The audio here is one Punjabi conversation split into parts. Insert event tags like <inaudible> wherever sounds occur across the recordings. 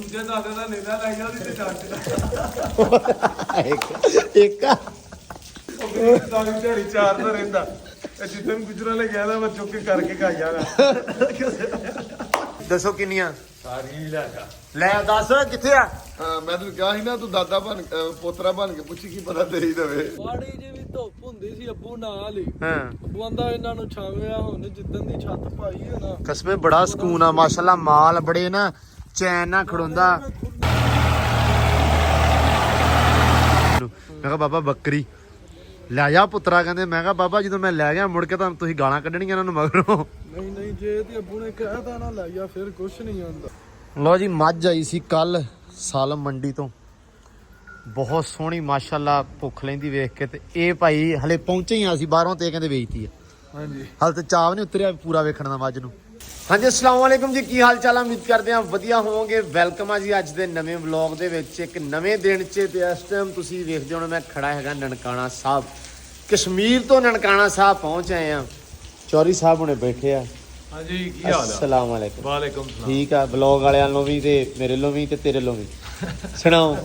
ਦੂਜੇ ਦਾਦੇ ਦਾ ਨੇੜਾ ਲੈ ਗਿਆ ਉਹਦੀ ਤੇ ਚੱਕ ਇੱਕ ਇੱਕ। ਆ। ਉਹ ਗਰੀਬ ਦਾ ਵੀ ਝੜੀ ਚਾਰ ਦਾ ਰਹਿੰਦਾ। ਇਹ ਜਿੱਦਨ ਗੁਜਰਾਂ ਲੈ ਗਿਆ ਤਾਂ ਮੈਂ ਚੁੱਕ ਕੇ ਕਰਕੇ ਖਾ ਜਾਣਾ। ਦੱਸੋ ਕਿੰਨੀਆਂ? ਸਾਰੀ ਲੈ ਜਾ। ਲੈ ਦੱਸ ਕਿੱਥੇ ਆ? ਹਾਂ ਮੈਂ ਤੈਨੂੰ ਕਿਹਾ ਸੀ ਨਾ ਤੂੰ ਦਾਦਾ ਬਣ ਪੋਤਰਾ ਬਣ ਕੇ ਪੁੱਛੀ ਕੀ ਪਤਾ ਦਵੇ। ਵੀ ਧੁੱਪ ਹੁੰਦੀ ਸੀ ਅੱਬੂ ਨਾਲ ਹੀ। ਹਾਂ। ਅੱਬੂ ਆਂਦਾ ਇਹਨਾਂ ਨੂੰ ਛਾਵਿਆ ਹੁਣ ਜਿੱਦਣ ਦੀ ਛੱਤ ਪਾਈ ਹੈ ਨਾ। ਕਸਮੇ ਬੜਾ ਸਕੂਨ ਆ ਮਾਸ਼ਾਅੱਲਾ ਮਾਲ ਬੜੇ ਨਾ ਚੈਨ ਨਾਲ ਖੜੋਂਦਾ। ਮੈਂ ਕਿਹਾ ਬਾਬਾ ਬੱਕਰੀ। ਲੈ ਜਾ ਪੁੱਤਰਾ ਕਹਿੰਦੇ ਮੈਂ ਕਿਹਾ ਬਾਬਾ ਜਦੋਂ ਮੈਂ ਲੈ ਗਿਆ ਮੁੜ ਕੇ ਤਾਂ ਤੁਸੀਂ ਗਾਲਾਂ ਕੱਢਣੀਆਂ ਇਹਨਾਂ ਨੂੰ ਮਗਰੋਂ। ਨਹੀਂ ਨਹੀਂ ਜੇ ਤੇ ਅੱਬੂ ਨੇ ਕਹਿਤਾ ਨਾ ਲੈ ਜਾ ਫਿਰ ਕੁਛ ਨਹੀਂ ਆਉਂਦਾ। ਲੋ ਜੀ ਮੱਝ ਆਈ ਸੀ ਕੱਲ ਸਾਲਮ ਮੰਡੀ ਤੋਂ। ਬਹੁਤ ਸੋਹਣੀ ਮਾਸ਼ਾਅੱਲਾ ਭੁੱਖ ਲੈਂਦੀ ਵੇਖ ਕੇ ਤੇ ਇਹ ਭਾਈ ਹਲੇ ਪਹੁੰਚੇ ਹੀ ਆ ਸੀ ਬਾਹਰੋਂ ਤੇ ਇਹ ਕਹਿੰਦੇ ਵੇਚਤੀ ਆ। ਹਾਂਜੀ। ਹਾਲ ਤੇ ਚਾਵ ਨਹੀਂ ਉਤਰਿਆ ਪੂਰਾ ਵੇਖਣ ਦਾ ਮੱਝ ਨੂੰ। ਹਾਂਜੀ ਅਸਲਾਮ ਵਾਲੇਕੁਮ ਜੀ ਕੀ ਹਾਲ ਚਾਲ ਆ? ਉਮੀਦ ਕਰਦੇ ਆ ਵਧੀਆ ਹੋਵੋਗੇ। ਵੈਲਕਮ ਆ ਜੀ ਅੱਜ ਦੇ ਨਵੇਂ ਵਲੌਗ ਦੇ ਵਿੱਚ। ਇੱਕ ਨਵੇਂ ਦਿਨ 'ਚ ਤੇ ਇਸ ਟਾਈਮ ਤੁਸੀਂ ਵੇਖਦੇ ਹੋ ਮੈਂ ਖੜਾ ਹੈਗਾ ਨਨਕਾਣਾ ਸਾਹਿਬ। ਕਸ਼ਮੀਰ ਤੋਂ ਨਨਕਾਣਾ ਸਾਹਿਬ ਪਹੁੰਚ ਆਏ ਆ ਚੌਰੀ ਸਾਹਿਬ ਹੁਣੇ ਬੈਠੇ ਆ। ਹਾਂਜੀ ਕੀ ਹਾਲ ਆ? ਅਸਲਾਮ ਵਾਲੇਕੁਮ ਵਾਲੇਕੁਮ ਸਲਾਮ। ਠੀਕ ਆ ਵਲੌਗ ਵਾਲਿਆਂ ਨੂੰ ਵੀ ਤੇ ਮੇਰੇ ਲੋ ਵੀ ਤੇ ਤੇਰੇ ਲੋ ਵੀ। ਸੁਣਾਓ?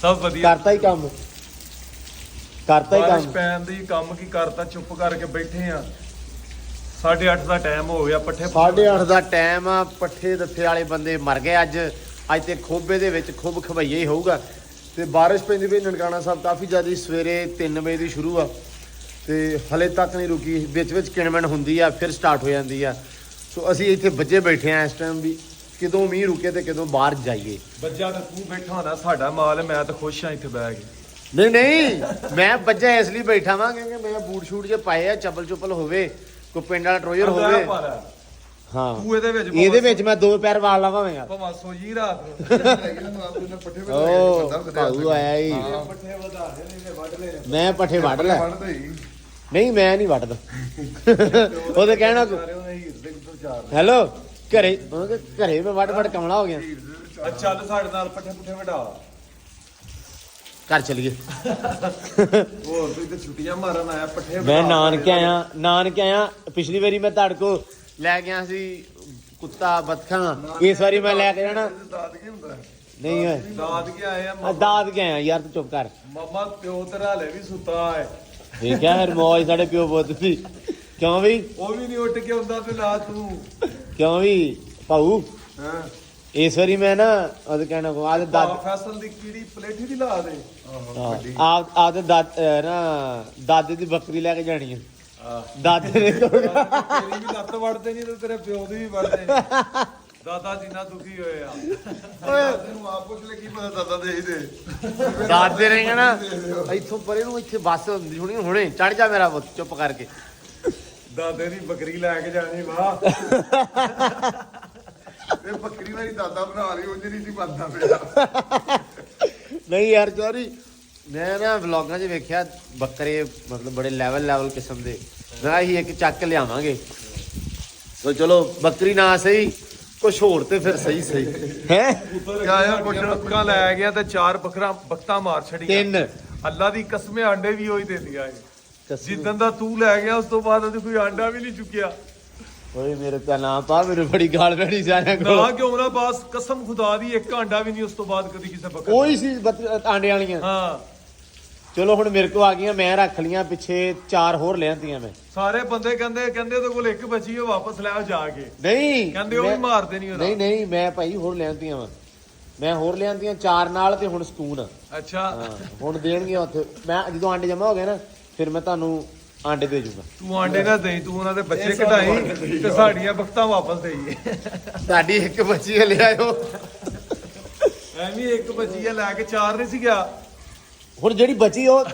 ਸਭ ਵਧੀਆ। ਕਰਤਾ ਹੀ ਕੰਮ? ਕਰਤਾ ਹੀ ਕੰਮ? ਪੈਣ ਦੀ ਕੰਮ ਕੀ ਕਰਤਾ ਚੁੱਪ ਕਰਕੇ ਬੈਠੇ ਆ। 8:30 ਦਾ ਟਾਈਮ ਹੋ ਗਿਆ ਪੱਠੇ 8:30 ਦਾ ਟਾਈਮ ਆ ਪੱਠੇ ਦੱਥੇ ਵਾਲੇ ਬੰਦੇ ਮਰ ਗਏ ਅੱਜ। ਅੱਜ ਤੇ ਖੋਬੇ ਦੇ ਵਿੱਚ ਖੁੱਬ ਖਵਈਆ ਹੀ ਹੋਊਗਾ। ਤੇ ਬਾਰਿਸ਼ ਪੈਂਦੀ ਪਈ ਨਨਕਾਣਾ ਸਾਹਿਬ ਕਾਫੀ ਜ਼ਿਆਦਾ ਸਵੇਰੇ 3 ਵਜੇ ਦੀ ਸ਼ੁਰੂ ਆ। ਤੇ ਹਲੇ ਤੱਕ ਨਹੀਂ ਰੁਕੀ ਵਿੱਚ ਵਿੱਚ ਕਿਣਮਣ ਹੁੰਦੀ ਆ ਫਿਰ ਸਟਾਰਟ ਹੋ ਜਾਂਦੀ ਆ। ਸੋ ਅਸੀਂ ਇੱਥੇ ਬੱਜੇ ਬੈਠੇ ਆ ਇਸ ਟਾਈਮ ਵੀ ਕਿਦੋਂ ਮੀਂਹ ਰੁਕੇ ਤੇ ਕਿਦੋਂ ਬਾਹਰ ਜਾਈਏ। ਬੱਜਾ ਤੇ ਤੂੰ ਬੈਠਾ ਹੋਣਾ ਸਾਡਾ ਮਾਲ ਮੈਂ ਤਾਂ ਖੁਸ਼ ਆ ਇੱਥੇ ਬਹਿ ਕੇ। ਨਹੀਂ ਨਹੀਂ ਮੈਂ ਬੱਜਾ ਇਸ ਲਈ ਬੈਠਾ ਵਾਂ ਕਿਉਂਕਿ ਮੈਂ ਬੂਟ ਸ਼ੂਟ ਜੇ ਪਾਏ ਆ ਚੱਪਲ ਚੁੱਪਲ ਹੋਵੇ ਕੋਈ ਪਿੰਡ ਵਾਲਾ ਟਰੋਜ਼ਰ ਹੋਵੇ। ਲੈ। ਹਾਂ। ਤੂੰ ਇਹਦੇ ਵਿੱਚ ਇਹਦੇ ਵਿੱਚ ਮੈਂ ਦੋ ਪੈਰ ਵਾਲ ਲਾਵਾਂਗਾ। ਭਵਾ ਸੋਜੀ ਰਾਤ ਨੂੰ। <laughs> ਪੱਠੇ ਓ ਭਾਊ ਆਇਆ ਈ। ਪੱਠੇ ਵਧਾ ਦੇ ਨਹੀਂ ਤੇ ਵੱਢ ਲੈ। ਮੈਂ ਪੱਠੇ ਵੱਢ ਲੈ। ਹੀ। ਨਹੀਂ ਮੈਂ ਨਹੀਂ ਵੱਢਦਾ। <laughs> ਉਹਦੇ ਕਹਿਣਾ ਦੇ ਹੈਲੋ ਘਰੇ ਘਰੇ ਮੈਂ ਵੱਢ ਵੱਢ ਕਮਲਾ ਹੋ ਗਿਆ। ਆ ਚੱਲ ਸਾਡੇ ਨਾਲ ਪੱਠੇ ਪੁੱਠੇ ਵਢਾ। ਘਰ ਚਲੀਏ। ਹੋਰ ਤੂੰ ਤੇ ਛੁੱਟੀਆਂ ਮਾਰਨ ਆਇਆ ਪੱਠੇ ਮੈਂ। ਨਾਨਕੇ ਆਇਆ ਨਾਨਕੇ ਆਇਆ ਪਿਛਲੀ ਵਾਰੀ ਮੈਂ ਤੁਹਾਡੇ ਕੋ ਲੈ ਗਿਆ ਸੀ ਕੁੱਤਾ ਬੱਤਖਾਂ। ਇਸ ਵਾਰੀ ਮੈਂ ਲੈ ਕੇ ਜਾਣਾ। ਦਾਦ ਕੀ ਹੁੰਦਾ? ਨਹੀਂ ਓਏ। ਦਾਦ ਕੇ ਆਏ ਆ ਆ ਦਾਦ ਕੇ ਆਇਆ ਯਾਰ ਤੂੰ ਚੁੱਪ ਕਰ। ਮਮਾ ਪਿਓ ਤੇਰਾ ਹਲੇ ਵੀ ਸੁੱਤਾ ਹੈ। ਦੇਖਿਆ ਹਰ ਮੌਜ ਸਾਡੇ ਪਿਓ ਪੁੱਤ ਦੀ। ਕਿਉਂ ਵੀ? ਉਹ ਵੀ ਨਹੀਂ ਉੱਠ ਕੇ ਹੁੰਦਾ ਤੇ ਨਾ ਤੂੰ। ਕਿਉਂ ਵੀ? ਭਾਊ। ਹਾਂ? ਇਸ ਵਾਰੀ ਮੈਂ ਨਾ ਉਹਦੇ ਕਹਿਣਾ ਕੋ ਆਦੇ ਦਾਦ ਫੈਸਲ ਦੀ ਕੀੜੀ ਪਲੇਠੀ ਦੀ ਲਾ ਦੇ? ਆਪ ਆਦੇ ਦਾਦ ਅਹ ਨਾ ਦਾਦੇ ਦੀ ਬੱਕਰੀ ਲੈ ਕੇ ਜਾਣੀ ਆ। ਦਾਦੇ ਨੇ ਤੇਰੀ ਵੀ ਲੱਤ ਵੜਦੇ ਨਹੀਂ ਤੇ ਤੇਰੇ ਪਿਓ ਦੀ ਵੀ ਵੜਦੇ ਨੀ। ਦਾਦਾ ਜਿੰਨਾ ਦੁਖੀ ਹੋਏ ਆ। ਤੈਨੂੰ ਆਪ ਪੁੱਛ ਲੈ ਕੀ ਪਤਾ ਦਾਦਾ ਦੇ ਹੀ ਦੇ। ਦਾਦੇ ਨੇ ਕਹਿਣਾ ਇੱਥੋਂ ਪਰੇ ਨੂੰ ਇੱਥੇ ਬੱਸ ਹੁੰਦੀ ਹੁਣੀ ਹੁਣੇ ਚੜ ਜਾ ਮੇਰਾ ਪੁੱਤ ਚੁੱਪ ਕਰਕੇ। ਦਾਦੇ ਦੀ ਬੱਕਰੀ ਲੈ ਕੇ ਜਾਣੀ ਵਾਹ ਇਹ ਬੱਕਰੀ ਵਾਲੀ ਦਾਦਾ ਬਣਾ ਲਈ ਉਂਝ ਨਹੀਂ ਸੀ ਬੰਦਾ ਪਿਆ। ਨਹੀਂ ਯਾਰ ਚੋਰੀ ਮੈਂ ਨਾ ਵਲੌਗਾਂ 'ਚ ਵੇਖਿਆ ਬੱਕਰੇ ਮਤਲਬ ਬੜੇ ਲੈਵਲ ਲੈਵਲ ਕਿਸਮ ਦੇ। ਮੈਂ ਹੀ ਇੱਕ ਚੱਕ ਲਿਆਵਾਂਗੇ। ਸੋ ਚਲੋ ਬੱਕਰੀ ਨਾ ਸਹੀ ਕੁਛ ਹੋਰ ਤੇ ਫਿਰ ਸਹੀ ਸਹੀ। ਹੈ? ਕਿਆ ਯਾਰ ਬੱਕਰਾਂ ਲੈ ਗਿਆ ਤੇ ਚਾਰ ਬੱਕਰਾ ਬਖਤਾ ਮਾਰ ਛੜੀਆਂ ਤਿੰਨ। ਅੱਲਾ ਦੀ ਕਸਮੇ ਆਂਡੇ ਵੀ ਉਹੀ ਦਿੰਦੀਆਂ ਏ ਜਿੱਦਨ ਦਾ ਤੂੰ ਲੈ ਗਿਆ ਉਸ ਤੋਂ ਬਾਅਦ ਉਹਦੇ ਕੋਈ ਆਂਡਾ ਵੀ ਨਹੀਂ ਚੁੱਕਿਆ। ਓਏ ਮੇਰੇ ਪਿਆ ਨਾ ਪਾ ਮੇਰੇ ਬੜੀ ਗਾਲ ਬੈਠੀ ਸਾਰਿਆਂ ਨਾ ਕੋਲ। ਕਿਉਂ ਨਾ ਬਾਸ ਕਸਮ ਖੁਦਾ ਦੀ ਇੱਕ ਆਂਡਾ ਵੀ ਨਹੀਂ ਉਸ ਤੋਂ ਬਾਅਦ ਕਦੀ ਕਿਸੇ ਬੱਕਰੇ ਉਹੀ ਸੀ ਬੱਤ- ਆਂਡੇ ਵਾਲੀਆਂ। ਹਾਂ। ਚਲੋ ਹੁਣ ਮੇਰੇ ਕੋ ਆ ਗਈਆਂ ਮੈਂ ਰੱਖ ਲੀਆਂ ਪਿੱਛੇ ਚਾਰ ਹੋਰ ਲਿਆਂਦੀਆਂ ਮੈਂ। ਸਾਰੇ ਬੰਦੇ ਕਹਿੰਦੇ ਕਹਿੰਦੇ ਉਹਦੇ ਕੋਲ ਇੱਕ ਬਚੀ ਉਹ ਵਾਪਸ ਲੈ ਆਓ ਜਾ ਕੇ। ਨਹੀਂ ਕਹਿੰਦੇ ਉਹ ਵੀ ਮੈਂ- ਮਾਰਦੇ ਨਹੀਂ ਉਹਦਾ। ਨਹੀਂ ਨਹੀਂ ਮੈਂ ਭਾਈ ਹੋਰ ਲਿਆਂਦੀਆਂ ਵਾ। ਮੈਂ ਹੋਰ ਲਿਆਂਦੀਆਂ ਚਾਰ ਨਾਲ ਤੇ ਹੁਣ ਸਕੂਨ। ਆ ਅੱਛਾ। ਹਾਂ ਹੁਣ ਦੇਣਗੇ ਉੱਥੇ। ਮੈਂ ਜਦੋਂ ਆਂਡੇ ਜਮਾ ਹੋ ਗਏ ਨਾ ਫਿਰ ਮੈਂ ਤੁਹਾਨੂੰ ਆਂਡੇ ਦੇ ਜੂਗਾ। ਤੂੰ ਆਂਡੇ ਨਾ ਦੇਈ ਤੂੰ ਉਹਨਾਂ ਦੇ ਬੱਚੇ ਕਢਾਈ ਤੇ ਸਾਡੀਆਂ ਬਖਤਾਂ ਵਾਪਸ ਦੇਈਏ ਤੁਹਾਡੀ ਇੱਕ ਬੱਚੀ ਲਿਆਇਓ ਐਵੇਂ ਇੱਕ ਬੱਚੀ ਆ ਲੈ ਕੇ ਚਾਰ ਨਹੀਂ ਸੀ ਗਿਆ ਹੁਣ ਜਿਹੜੀ ਬਚੀ ਉਹ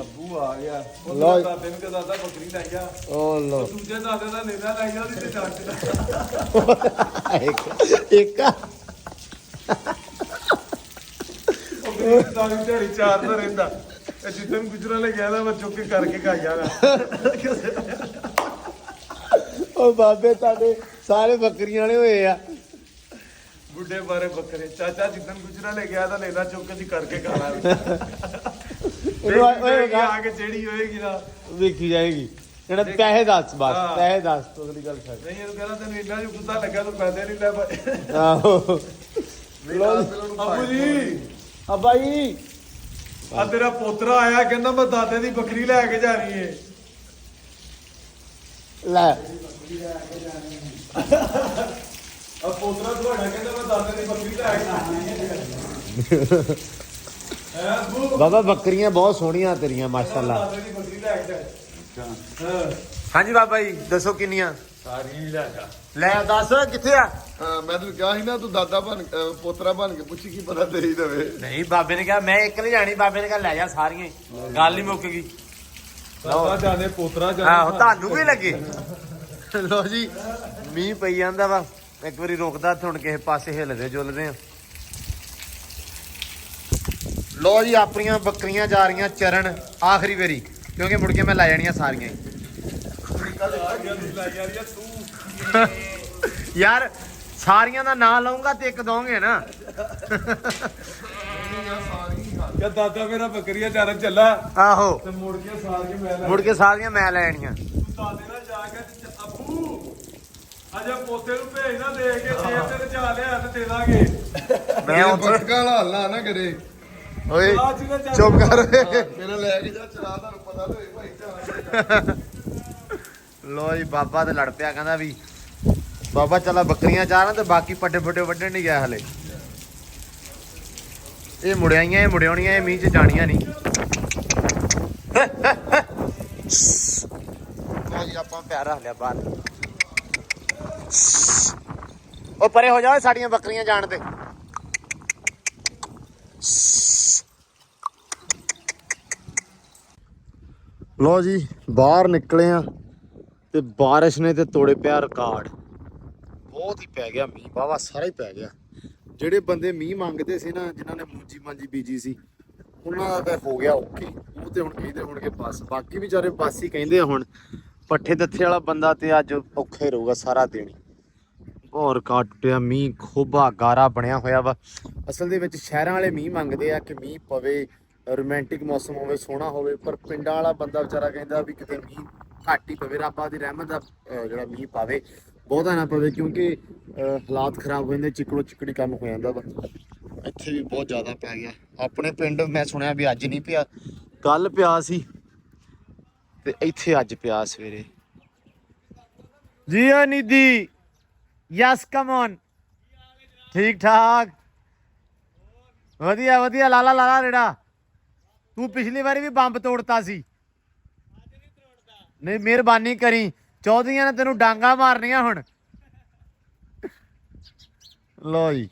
ਅੱਬੂ ਆ ਗਿਆ। ਉਹ। ਦਾਦੇ ਨੂੰ ਤੇ ਦਾਦਾ ਬੱਕਰੀ ਲੈ ਗਿਆ। ਉਹ ਲੋ ਦੂਜੇ ਦਾਦੇ ਦਾ ਨੇੜਾ ਲੈ ਗਿਆ ਉਹਦੀ ਤੇ ਚੱਕ ਇੱਕ ਇੱਕ। ਉਹ ਗਰੀਬ ਦਾ ਵੀ ਝੜੀ ਚਾਰ ਦਾ ਰਹਿੰਦਾ। ਜਿੱਦਨ ਗੁਜਰਾਂ ਲੈ ਗਿਆ ਤਾਂ ਮੈਂ ਚੁੱਕ ਕੇ ਕਰਕੇ ਖਾ ਜਾਣਾ ਉਹ ਬਾਬੇ ਤੁਹਾਡੇ ਸਾਰੇ ਬੱਕਰੀਆਂ ਵਾਲੇ ਹੋਏ ਆ। ਬੁੱਢੇ ਬਾਰੇ ਬੱਕਰੇ। ਚਾਚਾ ਜਿੱਦਨ ਗੁਜਰਾਂ ਲੈ ਗਿਆ ਤਾਂ ਲੈਣਾ ਚੁੱਕ ਕੇ ਜੀ ਕਰਕੇ ਖਾਣਾ ਇਹਨੂੰ ਆ- ਕੇ ਜਿਹੜੀ ਹੋਏਗੀ ਨਾ। ਵੇਖੀ ਜਾਏਗੀ। ਜਿਹੜਾ ਪੈਸੇ ਦੱਸ ਬਸ। ਪੈਸੇ ਦੱਸ ਤੂੰ ਅਗਲੀ ਗੱਲ ਛੱਡ। ਨਹੀਂ ਇਹਨੂੰ ਕਹਿੰਦਾ ਤੈਨੂੰ ਇੰਨਾ ਜਿਹਾ ਗੁੱਸਾ ਲੱਗਾ ਤੂੰ ਪੈਸੇ ਨਹੀਂ ਲੈ ਪਾਏ। ਆਹੋ। ਅਬੂ ਜੀ। ਆ ਬਾਈ ਆ ਤੇਰਾ ਪੋਤਰਾ ਆਇਆ ਕਹਿੰਦਾ ਮੈਂ ਦਾਦੇ ਦੀ ਬੱਕਰੀ ਲੈ ਕੇ ਜਾਣੀ ਏ। ਲੈ। ਆ ਪੋਤਰਾ ਤੁਹਾਡਾ ਕਹਿੰਦਾ ਮੈਂ ਦਾਦੇ ਦੀ ਬੱਕਰੀ ਲੈ ਕੇ ਜਾਣੀ ਏ। <laughs> ਹੈ ਬੱਕਰੀਆਂ ਬਹੁਤ ਸੋਹਣੀਆਂ ਤੇਰੀਆਂ ਮਾਸ਼ਾਅੱਲਾ। ਦਾਦੇ ਦੀ ਬੱਕਰੀ ਲੈ ਕੇ ਜਾਣੀ। ਹਾਂਜੀ ਬਾਬਾ ਜੀ ਦੱਸੋ ਕਿੰਨੀਆਂ? ਸਾਰੀਆਂ ਹੀ ਲੈ ਜਾ। ਲੈ ਦੱਸ ਕਿੱਥੇ ਆ? ਹਾਂ ਮੈਂ ਤੈਨੂੰ ਕਿਹਾ ਸੀ ਨਾ ਤੂੰ ਦਾਦਾ ਬਣ ਅਹ ਪੋਤਰਾ ਬਣ ਕੇ ਪੁੱਛੀ ਕੀ ਪਤਾ ਹੀ ਦਵੇ। ਨਹੀਂ ਬਾਬੇ ਨੇ ਕਿਹਾ ਮੈਂ ਇੱਕ ਨਹੀਂ ਜਾਣੀ ਬਾਬੇ ਨੇ ਕਿਹਾ ਲੈ ਜਾ ਸਾਰੀਆਂ ਹੀ। ਗੱਲ ਹੀ ਮੁੱਕ ਗਈ। ਦਾਦਾ ਜਾਣੇ ਪੋਤਰਾ ਜਾਣੇ। ਆਹੋ ਤੁਹਾਨੂੰ ਵੀ ਲੱਗੇ। ਲੋ ਜੀ ਮੀਂਹ ਪਈ ਜਾਂਦਾ ਵਾ। ਇੱਕ ਵਾਰੀ ਰੁਕਦਾ ਤੇ ਹੁਣ ਕਿਸੇ ਪਾਸੇ ਹਿੱਲਦੇ ਜੁਲਦੇ ਆ। ਲੋ ਜੀ ਆਪਣੀਆਂ ਬੱਕਰੀਆਂ ਜਾ ਰਹੀਆਂ ਚਰਨ ਆਖਰੀ ਵਾਰੀ। ਕਿਉਂਕਿ ਮੁੜ ਕੇ ਮੈਂ ਲੈ ਜਾਣੀਆਂ ਸਾਰੀਆਂ ਹੀ। ਜਾ ਯਾਰ ਸਾਰੀਆਂ ਦਾ ਨਾਂ ਲਵਾਂਗਾ ਤੇ ਇੱਕ ਦੋਗੇ ਨਾ। ਕਿ ਦਾਦਾ ਮੇਰਾ ਬੱਕਰੀਆਂ ਚਾਰਨ ਚੱਲਾ। ਆਹੋ। ਤੇ ਮੁੜ ਕੇ ਸਾਰ ਕੇ ਮੈਂ ਲੈ ਮੁੜ ਕੇ ਸਾਰੀਆਂ ਮੈਂ ਲੈ ਆਣੀਆਂ ਤੂੰ ਦਾਦੇ ਨਾਲ ਜਾ ਕੇ ਅੱਬੂ ਅਜਾ ਪੋਤੇ ਨੂੰ ਭੇਜ ਨਾ ਦੇ ਕੇ ਜੇਬ ਤੇ ਲਿਆ ਤੇ ਦੇ ਦਾਂਗੇ। ਮੈਂ ਉੱਥੇ ਬੱਕਾ ਲਾ ਲਾ ਨਾ ਕਰੇ ਓਏ ਜੀ ਚੱਲ। ਚੁੱਪ ਕਰ। ਓਏ ਮੇਰਾ ਲੈ ਕੇ ਜਾ ਚਲਾ ਤੁਹਾਨੂੰ ਪਤਾ ਤੇ ਭਾਈ ਚਾਹ ਲੋ ਜੀ ਬਾਬਾ ਤੇ ਲੜ ਪਿਆ ਕਹਿੰਦਾ ਵੀ ਬਾਬਾ ਚਲਾ ਬੱਕਰੀਆਂ ਚਾਰਾਂ ਤੇ ਬਾਕੀ ਪੱਟੇ ਫੁੱਟੇ ਵੱਢਣ ਨਹੀਂ ਗਿਆ ਹਲੇ। ਇਹ ਮੁੜਿਆਈਆਂ ਇਹ ਮੁੜਿਆਉਣੀਆਂ ਇਹ ਮੀਂਹ ਚ ਜਾਣੀਆਂ ਨਹੀਂ। ਲੋ ਜੀ ਆਪਾਂ ਪਿਆਰ ਰੱਖ ਲਿਆ ਬਾਹਰ। ਉਹ ਪਰੇ ਹੋ ਜਾਓ ਸਾਡੀਆਂ ਬੱਕਰੀਆਂ ਜਾਣ ਤੇ। ਲੋ ਜੀ, ਬਾਹਰ ਨਿਕਲੇ ਆ ਤੇ ਬਾਰਿਸ਼ ਨੇ ਤੇ ਤੋੜੇ ਪਿਆ ਰਿਕਾਰਡ। ਬਹੁਤ ਹੀ ਪੈ ਗਿਆ ਮੀਂਹ ਬਾਵਾ ਸਾਰਾ ਹੀ ਪੈ ਗਿਆ। ਜਿਹੜੇ ਬੰਦੇ ਮੀਂਹ ਮੰਗਦੇ ਸੀ ਨਾ, ਜਿਨ੍ਹਾਂ ਨੇ ਮੂੰਜੀ ਮਾਂਜੀ ਬੀਜੀ ਸੀ, ਉਹਨਾਂ ਦਾ ਤਾਂ ਹੋ ਗਿਆ ਓਕੇ ਉਹ ਤੇ ਹੁਣ ਕਹਿੰਦੇ ਹੋਣਗੇ ਬਸ। ਬਾਕੀ ਵਿਚਾਰੇ ਬਸ ਹੀ ਕਹਿੰਦੇ ਆ ਹੁਣ ਪੱਠੇ ਦੱਥੇ ਵਾਲਾ ਬੰਦਾ ਤੇ ਅੱਜ ਔਖਾ ਹੀ ਰਹੂਗਾ ਸਾਰਾ ਦਿਨ। ਹੀ। ਬਹੁਤ ਰਿਕਾਰਡ ਟੁੱਟਿਆ ਮੀਂਹ ਖੋਬਾ ਗਾਰਾ ਬਣਿਆ ਹੋਇਆ ਵਾ। ਅਸਲ ਦੇ ਵਿੱਚ ਸ਼ਹਿਰਾਂ ਵਾਲੇ ਮੀਂਹ ਮੰਗਦੇ ਆ ਕਿ ਮੀਂਹ ਪਵੇ ਰੋਮਾਂਟਿਕ ਮੌਸਮ ਹੋਵੇ ਸੋਹਣਾ ਹੋਵੇ ਪਰ ਪਿੰਡਾਂ ਵਾਲਾ ਬੰਦਾ ਵਿਚਾਰਾ ਕਹਿੰਦਾ ਵੀ ਕਿਤੇ ਮੀਂਹ ਘੱਟ ਹੀ ਪਵੇ ਰੱਬਾ ਦੀ ਰਹਿਮਤ ਦਾ ਜਿਹੜਾ ਮੀਂਹ ਪਾਵੇ ਬਹੁਤਾ ਨਾ ਪਵੇ ਕਿਉਂਕਿ ਅਹ, ਹਾਲਾਤ ਖਰਾਬ ਹੋ ਜਾਂਦੇ ਚਿਕੜੋ ਚਿਕੜੀ ਕੰਮ ਹੋ ਜਾਂਦਾ ਵਾ। ਇੱਥੇ ਵੀ ਬਹੁਤ ਜ਼ਿਆਦਾ ਪੈ ਗਿਆ। ਆਪਣੇ ਪਿੰਡ ਮੈਂ ਸੁਣਿਆ ਵੀ ਅੱਜ ਨਹੀਂ ਪਿਆ ਕੱਲ ਪਿਆ ਸੀ ਤੇ ਇੱਥੇ ਅੱਜ ਪਿਆ ਸਵੇਰੇ। ਜੀ ਆ ਨਿਧੀ। ਯਸ ਕਮ ਔਨ ਠੀਕ ਠਾਕ। ਵਧੀਆ ਵਧੀਆ ਲਾਲਾ ਲਾਲਾ ਰੇੜਾ। ਤੂੰ ਪਿਛਲੀ ਵਾਰੀ ਵੀ ਬੰਬ ਤੋੜਤਾ ਸੀ। ਨਹੀਂ ਮਿਹਰਬਾਨੀ ਕਰੀ। ਚੌਧਰੀਆਂ ਨੇ ਤੈਨੂੰ ਡਾਂਗਾ ਮਾਰਨੀਆਂ ਹੁਣ। ਲੋ ਜੀ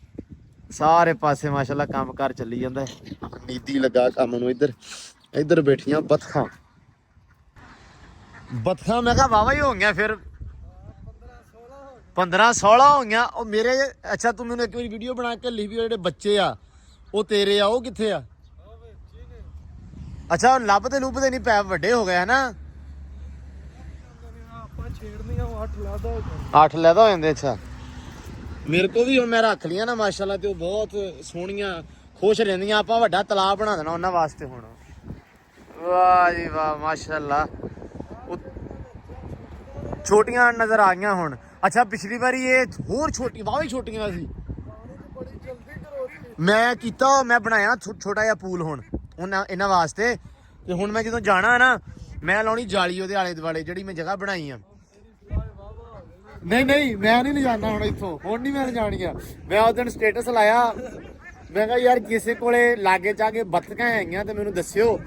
ਸਾਰੇ ਪਾਸੇ ਮਾਸ਼ਾਅੱਲਾ ਕੰਮ ਕਾਰ ਚੱਲੀ ਜਾਂਦਾ ਹੈ। ਨੀਤੀ ਲੱਗਾ ਕੰਮ ਨੂੰ ਇੱਧਰ। ਇੱਧਰ ਬੈਠੀਆਂ ਬਤਖਾਂ। ਬਤਖਾਂ ਮੈਂ ਕਿਹਾ ਵਾਵਾ ਹੀ ਹੋ ਗਈਆਂ ਫਿਰ। 15 16 ਹੋਈਆਂ ਉਹ ਮੇਰੇ ਅੱਛਾ ਤੂੰ ਮੈਨੂੰ ਇੱਕ ਵਾਰੀ ਵੀਡੀਓ ਬਣਾ ਕੇ ਲਈ ਵੀ ਉਹ ਜਿਹੜੇ ਬੱਚੇ ਆ ਉਹ ਤੇਰੇ ਆ ਉਹ ਕਿੱਥੇ ਆ? ਅੱਛਾ ਉਹ ਲੱਭਦੇ ਲੁੱਭਦੇ ਨਹੀਂ ਪੈ ਵੱਡੇ ਹੋ ਗਏ ਹਨਾ? ਆਪਾਂ ਛੇੜਨੀਆਂ ਉਹ ਅੱਠ ਲਾਦਾ ਹੋ ਜਾਂਦਾ ਅੱਠ ਲੈਦਾ ਹੋ ਜਾਂਦੇ ਅੱਛਾ। ਮੇਰੇ ਕੋ ਵੀ ਹੁਣ ਮੈਂ ਰੱਖ ਲੀਆਂ ਨਾ ਮਾਸ਼ਾਅੱਲਾ ਤੇ ਉਹ ਬਹੁਤ ਸੋਹਣੀਆਂ ਖੁਸ਼ ਰਹਿੰਦੀਆਂ। ਆਪਾਂ ਵੱਡਾ ਤਲਾਬ ਬਣਾ ਦੇਣਾ ਉਹਨਾਂ ਵਾਸਤੇ ਹੁਣ। ਵਾਹ ਜੀ ਵਾਹ ਮਾਸ਼ਾਅੱਲਾ। ਛੋਟੀਆਂ ਨਜ਼ਰ ਆ ਗਈਆਂ ਹੁਣ। ਅੱਛਾ, ਪਿਛਲੀ ਵਾਰੀ ਇਹ ਹੋਰ ਛੋਟੀ ਵਾਹ ਵੀ ਛੋਟੀਆਂ ਸੀ। ਮੈਂ ਕੀਤਾ, ਮੈਂ ਬਣਾਇਆ ਛੋ- ਛੋਟਾ ਜਿਹਾ ਪੂਲ ਹੁਣ, ਉਹਨਾਂ ਇਹਨਾਂ ਵਾਸਤੇ। ਤੇ ਹੁਣ ਮੈਂ ਜਦੋਂ ਜਾਣਾ ਨਾ, ਮੈਂ ਲਾਉਣੀ ਜਾਲੀ ਉਹਦੇ ਆਲੇ ਦੁਆਲੇ, ਜਿਹੜੀ ਮੈਂ ਜਗ੍ਹਾ ਬਣਾਈ ਆ। ਨਹੀਂ ਨਹੀਂ, ਮੈਂ ਨਹੀਂ ਲਿਜਾਣਾ ਹੁਣ ਇੱਥੋਂ। ਹੁਣ ਨਹੀਂ ਮੈਂ ਲਿਜਾਣੀਆਂ ਮੈਂ ਉਸ ਦਿਨ ਸਟੇਟਸ ਲਾਇਆ। ਮੈਂ ਕਿਹਾ, ਯਾਰ, ਕਿਸੇ ਕੋਲੇ ਲਾਗੇ ਜਾ ਕੇ ਬੱਤਕਾਂ ਹੈਗੀਆਂ ਤੇ ਮੈਨੂੰ ਦੱਸਿਓ।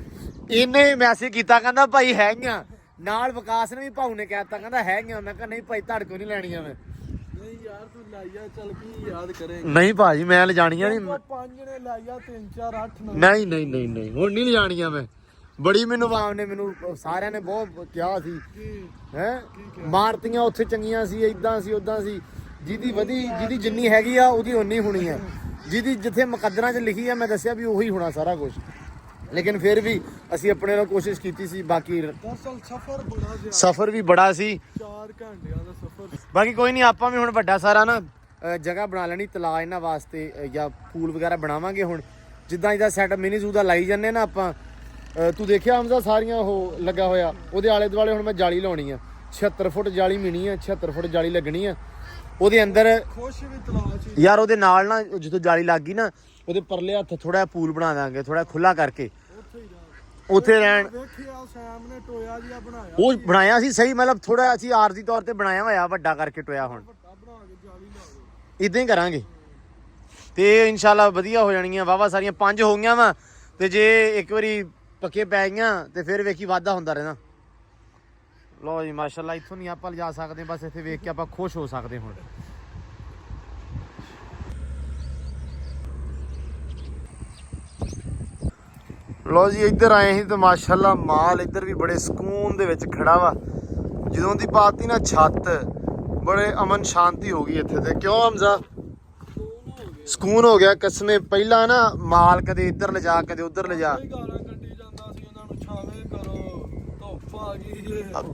ਇਹਨੇ ਮੈਸੇਜ ਕੀਤਾ, ਕਹਿੰਦਾ, ਭਾਈ, ਹੈਗੀਆਂ। ਨਾਲ ਵਿਕਾਸ ਨੇ ਵੀ ਭਾਊ ਨੇ ਕਹਿਤਾ ਕਹਿੰਦਾ ਹੈਗੀਆਂ ਮੈਂ ਕਿਹਾ ਨਹੀਂ ਭਾਈ ਤੁਹਾਡੇ ਕੋਲ ਨਹੀਂ ਲੈਣੀਆਂ ਮੈਂ। ਨਹੀਂ ਯਾਰ ਤੂੰ ਲਾਈਆ ਚੱਲ ਕੀ ਯਾਦ ਕਰੇਂਗਾ? ਨਹੀਂ ਭਾਜੀ ਮੈਂ ਲਿਜਾਣੀਆਂ ਨਹੀਂ। ਪੰਜ ਨੇ ਲਾਈਆ ਤਿੰਨ ਚਾਰ ਅੱਠ ਨੌ। ਨਹੀਂ ਨਹੀਂ ਨਹੀਂ ਨਹੀਂ ਹੁਣ ਨਹੀਂ ਲਿਜਾਣੀਆਂ ਮੈਂ। ਬੜੀ ਮੈਨੂੰ ਆਵਾਮ ਨੇ ਮੈਨੂੰ ਸਾਰਿਆਂ ਨੇ ਬਹੁਤ ਕਿਹਾ ਸੀ। ਹੈ? ਮਾਰਤੀਆਂ ਉੱਥੇ ਚੰਗੀਆਂ ਸੀ ਇਦਾਂ ਸੀ ਉਦਾਂ ਸੀ। ਜਿਹਦੀ ਵਧੀ ਜਿਹਦੀ ਜਿੰਨੀ ਹੈਗੀ ਆ ਉਹਦੀ ਉਨੀ ਹੋਣੀ ਆ। ਜਿਹਦੀ ਜਿੱਥੇ ਮੁਕੱਦਰਾਂ 'ਚ ਲਿਖੀ ਆ ਮੈਂ ਦੱਸਿਆ ਵੀ ਉਹੀ ਹੋਣਾ ਸਾਰਾ ਕੁਝ ਲੇਕਿਨ ਫਿਰ ਵੀ ਅਸੀਂ ਆਪਣੇ ਨਾਲ ਕੋਸ਼ਿਸ਼ ਕੀਤੀ ਸੀ ਬਾਕੀ ਸਫ਼ਰ ਬੜਾ ਜ਼ਿਆਦਾ ਸਫ਼ਰ ਵੀ ਬੜਾ ਸੀ। 4 ਘੰਟਿਆਂ ਦਾ ਸਫ਼ਰ ਬਾਕੀ ਕੋਈ ਨਹੀਂ ਆਪਾਂ ਵੀ ਹੁਣ ਵੱਡਾ ਸਾਰਾ ਨਾ ਜਗ੍ਹਾ ਬਣਾ ਲੈਣੀ ਤਲਾ ਇਹਨਾਂ ਵਾਸਤੇ ਜਾਂ ਪੂਲ ਵਗੈਰਾ ਬਣਾਵਾਂਗੇ ਹੁਣ। ਜਿੱਦਾਂ ਇਹਦਾ ਸੈਟ ਮਿਨੀ ਜ਼ੂ ਦਾ ਲਾਈ ਜਾਂਦੇ ਨਾ ਆਪਾਂ ਤੂੰ ਦੇਖਿਆ ਹਮਜ਼ਾ ਸਾਰੀਆਂ ਉਹ ਲੱਗਾ ਹੋਇਆ? ਉਹਦੇ ਆਲੇ ਦੁਆਲੇ ਹੁਣ ਮੈਂ ਜਾਲੀ ਲਾਉਣੀ ਆ। 76 ਫੁੱਟ ਜਾਲੀ ਮਿਣੀ ਆ 76 ਫੁੱਟ ਜਾਲੀ ਲੱਗਣੀ ਆ। ਉਹਦੇ ਅੰਦਰ ਖੁਸ਼ ਵੀ ਯਾਰ ਉਹਦੇ ਨਾਲ ਨਾ ਜਦੋਂ ਜਾਲੀ ਲੱਗ ਗਈ ਨਾ ਉਹਦੇ ਪਰਲੇ ਹੱਥ ਥੋੜਾ ਪੂਲ ਬਣਾ ਦਾਂਗੇ ਥੋੜਾ ਖੁੱਲਾ ਕਰਕੇ। ਉੱਥੇ ਰਹਿਣ। ਵੇਖਿਆ ਸੈਮ ਨੇ ਟੋਇਆ ਜਿਹਾ ਬਣਾਇਆ। ਉਹ ਬਣਾਇਆ ਸੀ ਸਹੀ ਮਤਲਬ ਥੋੜਾ ਅਸੀਂ ਆਰਜ਼ੀ ਤੌਰ ਤੇ ਬਣਾਇਆ ਹੋਇਆ ਵੱਡਾ ਕਰਕੇ ਟੋਇਆ ਹੁਣ। ਵੱਡਾ ਬਣਾ ਕੇ ਜਾਲੀ ਲਾ ਦੇ ਇਦਾਂ ਹੀ ਕਰਾਂਗੇ। ਤੇ ਇਨਸ਼ਾਅੱਲਾ ਵਧੀਆ ਹੋ ਜਾਣਗੀਆਂ। ਵਾਵਾ ਸਾਰੀਆਂ ਪੰਜ ਹੋ ਗਈਆਂ ਵਾ। ਤੇ ਜੇ ਇੱਕ ਵਾਰੀ ਪੱਕੇ ਪੈ ਗਈਆਂ ਤੇ ਫਿਰ ਵੇਖੀ ਵਾਧਾ ਹੁੰਦਾ ਰਹਿਣਾ। ਲੋ ਜੀ ਮਾਸ਼ਾਅੱਲਾ ਇੱਥੋਂ ਨਹੀਂ ਆਪਾਂ ਲਿਜਾ ਸਕਦੇ ਬਸ ਇੱਥੇ ਵੇਖ ਕੇ ਆਪਾਂ ਖੁਸ਼ ਹੋ ਸਕਦੇ ਹੁਣ। ਲੋ ਜੀ ਇੱਧਰ ਆਏ ਸੀ ਤੇ ਮਾਸ਼ਾਅੱਲਾ ਮਾਲ ਇੱਧਰ ਵੀ ਬੜੇ ਸਕੂਨ ਦੇ ਵਿੱਚ ਖੜਾ ਵਾ। ਜਦੋਂ ਦੀ ਪਾਤੀ ਨਾ ਛੱਤ ਬੜੇ ਅਮਨ ਸ਼ਾਂਤੀ ਹੋ ਗਈ ਇੱਥੇ ਤੇ। ਕਿਉਂ ਹਮਜ਼ਾ? ਸਕੂਨ ਹੋ ਗਿਆ ਕਸਮੇ ਪਹਿਲਾਂ ਨਾ ਮਾਲ ਕਦੇ ਇੱਧਰ ਲਿਜਾ ਕਦੇ ਉੱਧਰ ਲਿਜਾ।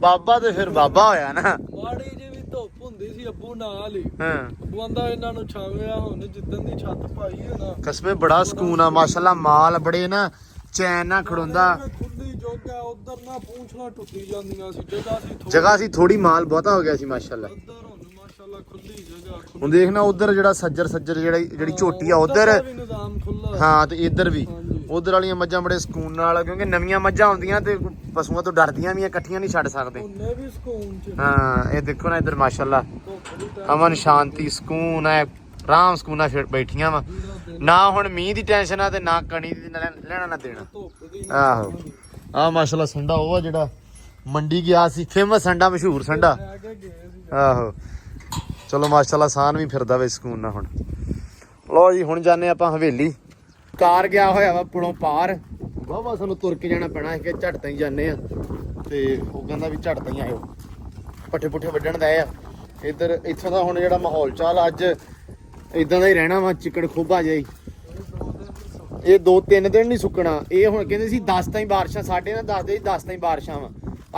ਬਾਬਾ ਤੇ ਫਿਰ ਬਾਬਾ ਹੋਇਆ ਨਾ। ਮਾੜੀ ਜਿਹੀ ਵੀ ਧੁੱਪ ਹੁੰਦੀ ਸੀ ਅੱਬੂ ਨਾਲ ਹੀ। ਹਾਂ। ਅੱਬੂ ਆਂਦਾ ਇਹਨਾਂ ਨੂੰ ਛਾਵੇਂ ਆ ਹੁਣ ਜਿੱਦਣ ਦੀ ਛੱਤ ਪਾਈ ਹੈ ਨਾ। ਕਸਮੇ ਬੜਾ ਸਕੂਨ ਆ ਮਾਸ਼ਾਅੱਲਾ ਮਾਲ ਬੜੇ ਨਾ ਚੈਨ ਨਾਲ ਖੜੋਂਦਾ। ਖੁੱਲੀ ਜੋਗਾ ਉਧਰ ਨਾ ਪੂੰਛਣਾ ਟੁੱਟੀ ਜਾਂਦੀਆਂ ਸੀ ਜਗ੍ਹਾ ਸੀ ਥੋੜ੍ਹੀ। ਜਗ੍ਹਾ ਸੀ ਥੋੜੀ ਮਾਲ ਬਹੁਤਾ ਹੋ ਗਿਆ ਸੀ ਮਾਸ਼ਾਅੱਲਾ। ਉੱਧਰ ਹੁਣ ਮਾਸ਼ਾਅੱਲਾ ਖੁੱਲੀ ਜਗ੍ਹਾ ਖੁੱਲੀ ਹੁਣ ਦੇਖਣਾ ਉਧਰ ਜਿਹੜਾ ਸੱਜਰ ਸੱਜਰ ਜਿਹੜੀ ਜਿਹੜੀ ਝੋਟੀ ਆ ਉਧਰ ਨਿਜ਼ਾਮ ਖੁੱਲਾ ਹਾਂ। ਤੇ ਇੱਧਰ ਵੀ। ਉਧਰ ਵਾਲੀਆਂ ਮੱਝਾਂ ਬੜੇ ਸਕੂਨ ਨਾਲ ਕਿਉਂਕਿ ਨਵੀਆਂ ਮੱਝਾਂ ਹੁੰਦੀਆਂ ਤੇ ਪਸ਼ੂਆਂ ਤੋਂ ਡਰਦੀਆਂ ਵੀ ਆ, ਇਕੱਠੀਆਂ ਨਹੀਂ ਛੱਡ ਸਕਦੇ। ਉਹਨੇ ਵੀ ਸਕੂਨ ਚ। ਹਾਂ ਇਹ ਦੇਖੋ ਨਾ ਇੱਧਰ ਮਾਸ਼ਾਅੱਲਾ। ਅਮਨ ਸ਼ਾਂਤੀ ਸਕੂਨ ਹੈ ਆਰਾਮ ਸਕੂਨਾ ਫਿਰ ਬੈਠੀਆਂ ਵਾ। ਨਾ ਹੁਣ ਮੀਂਹ ਦੀ ਟੈਨਸ਼ਨ ਆ ਤੇ ਨਾ ਕਣੀ ਦੀ ਨਾ ਲੈਣਾ ਨਾ ਦੇਣਾ। ਆਹੋ। ਆ ਮਾਸ਼ਾਅੱਲਾ ਸੰਡਾ ਉਹ ਆ ਜਿਹੜਾ ਮੰਡੀ ਗਿਆ ਸੀ ਫੇਮਸ ਸੰਡਾ, ਮਸ਼ਹੂਰ ਸੰਡਾ। ਆਹੋ। ਚਲੋ ਮਾਸ਼ਾਅੱਲਾ ਸਾਨ ਵੀ ਫਿਰਦਾ ਵੇ ਸਕੂਨ ਨਾਲ ਹੁਣ। ਲੋ ਜੀ, ਹੁਣ ਜਾਣੇ ਆਪਾਂ ਹਵੇਲੀ। ਕਾਰ ਗਿਆ ਹੋਇਆ ਵਾ ਪੁਲੋਂ ਪਾਰ। ਵਾਵਾ ਸਾਨੂੰ ਤੁਰ ਕੇ ਜਾਣਾ ਪੈਣਾ ਹੈ ਕਿ ਝਟ ਤਾਂ ਹੀ ਜਾਂਦੇ ਆ। ਤੇ ਉਹ ਕਹਿੰਦਾ ਵੀ ਝਟ ਤਾਂ ਹੀ ਆਇਓ। ਪੱਠੇ ਪੁੱਠੇ ਵੱਢਣ ਦਾ ਆ। ਇੱਧਰ, ਇੱਥੋਂ ਦਾ ਹੁਣ ਜਿਹੜਾ ਮਾਹੌਲ ਚਾਲ ਅੱਜ ਇਦਾਂ ਦਾ ਹੀ ਰਹਿਣਾ ਵਾ, ਚਿੱਕੜ ਖੋਬਾ ਜਾਈ ਇਹ ਦੋ ਤਿੰਨ ਦਿਨ ਨਹੀਂ ਸੁੱਕਣਾ। ਇਹ ਹੁਣ ਕਹਿੰਦੇ ਸੀ 10 ਤਾਈਂ ਬਾਰਿਸ਼ਾਂ, ਸਾਡੇ ਨਾਲ ਦੱਸਦੇ ਸੀ 10 ਤਾਈਂ ਬਾਰਿਸ਼ਾਂ ਵਾ।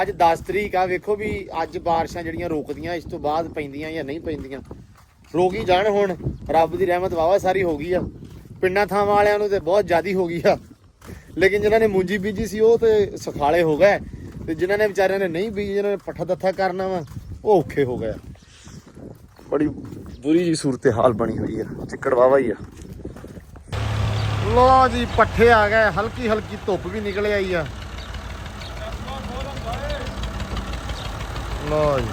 ਅੱਜ 10 ਤਰੀਕ ਆ, ਵੇਖੋ ਵੀ ਅੱਜ ਬਾਰਿਸ਼ਾਂ ਜਿਹੜੀਆਂ ਰੁਕਦੀਆਂ, ਇਸ ਤੋਂ ਬਾਅਦ ਪੈਂਦੀਆਂ ਜਾਂ ਨਹੀਂ ਪੈਂਦੀਆਂ। ਰੋਕ ਹੀ ਜਾਣ ਹੁਣ, ਰੱਬ ਦੀ ਰਹਿਮਤ ਵਾਵਾ ਸਾਰੀ ਹੋ ਗਈ ਆ। ਪਿੰਡਾਂ ਥਾਵਾਂ ਵਾਲਿਆਂ ਨੂੰ ਤੇ ਬਹੁਤ ਜ਼ਿਆਦੀ ਹੋ ਗਈ ਆ। ਲੇਕਿਨ ਜਿਨ੍ਹਾਂ ਨੇ ਮੂੰਜੀ ਬੀਜੀ ਸੀ, ਉਹ ਤੇ ਸੁਖਾਲੇ ਹੋ ਗਏ। ਤੇ ਜਿਨ੍ਹਾਂ ਨੇ ਵਿਚਾਰਿਆਂ ਨੇ ਨਹੀਂ ਬੀਜੀ, ਜਿਨ੍ਹਾਂ ਨੇ ਪੱਠਾ ਦੱਥਾ ਕਰਨਾ ਵਾ, ਉਹ ਔਖੇ ਹੋ ਗਏ ਬੜੀ ਬੁਰੀ ਜੀ ਸੂਰਤ ਹਾਲ ਬਣੀ ਹੋਈ ਆ, ਚਿੱਕੜ ਵਾਵਾ ਹੀ ਆ। ਲੋ ਜੀ, ਪੱਠੇ ਆ ਗਏ, ਹਲਕੀ ਹਲਕੀ ਧੁੱਪ ਵੀ ਨਿਕਲ ਆਈ ਆ। ਲੋ ਜੀ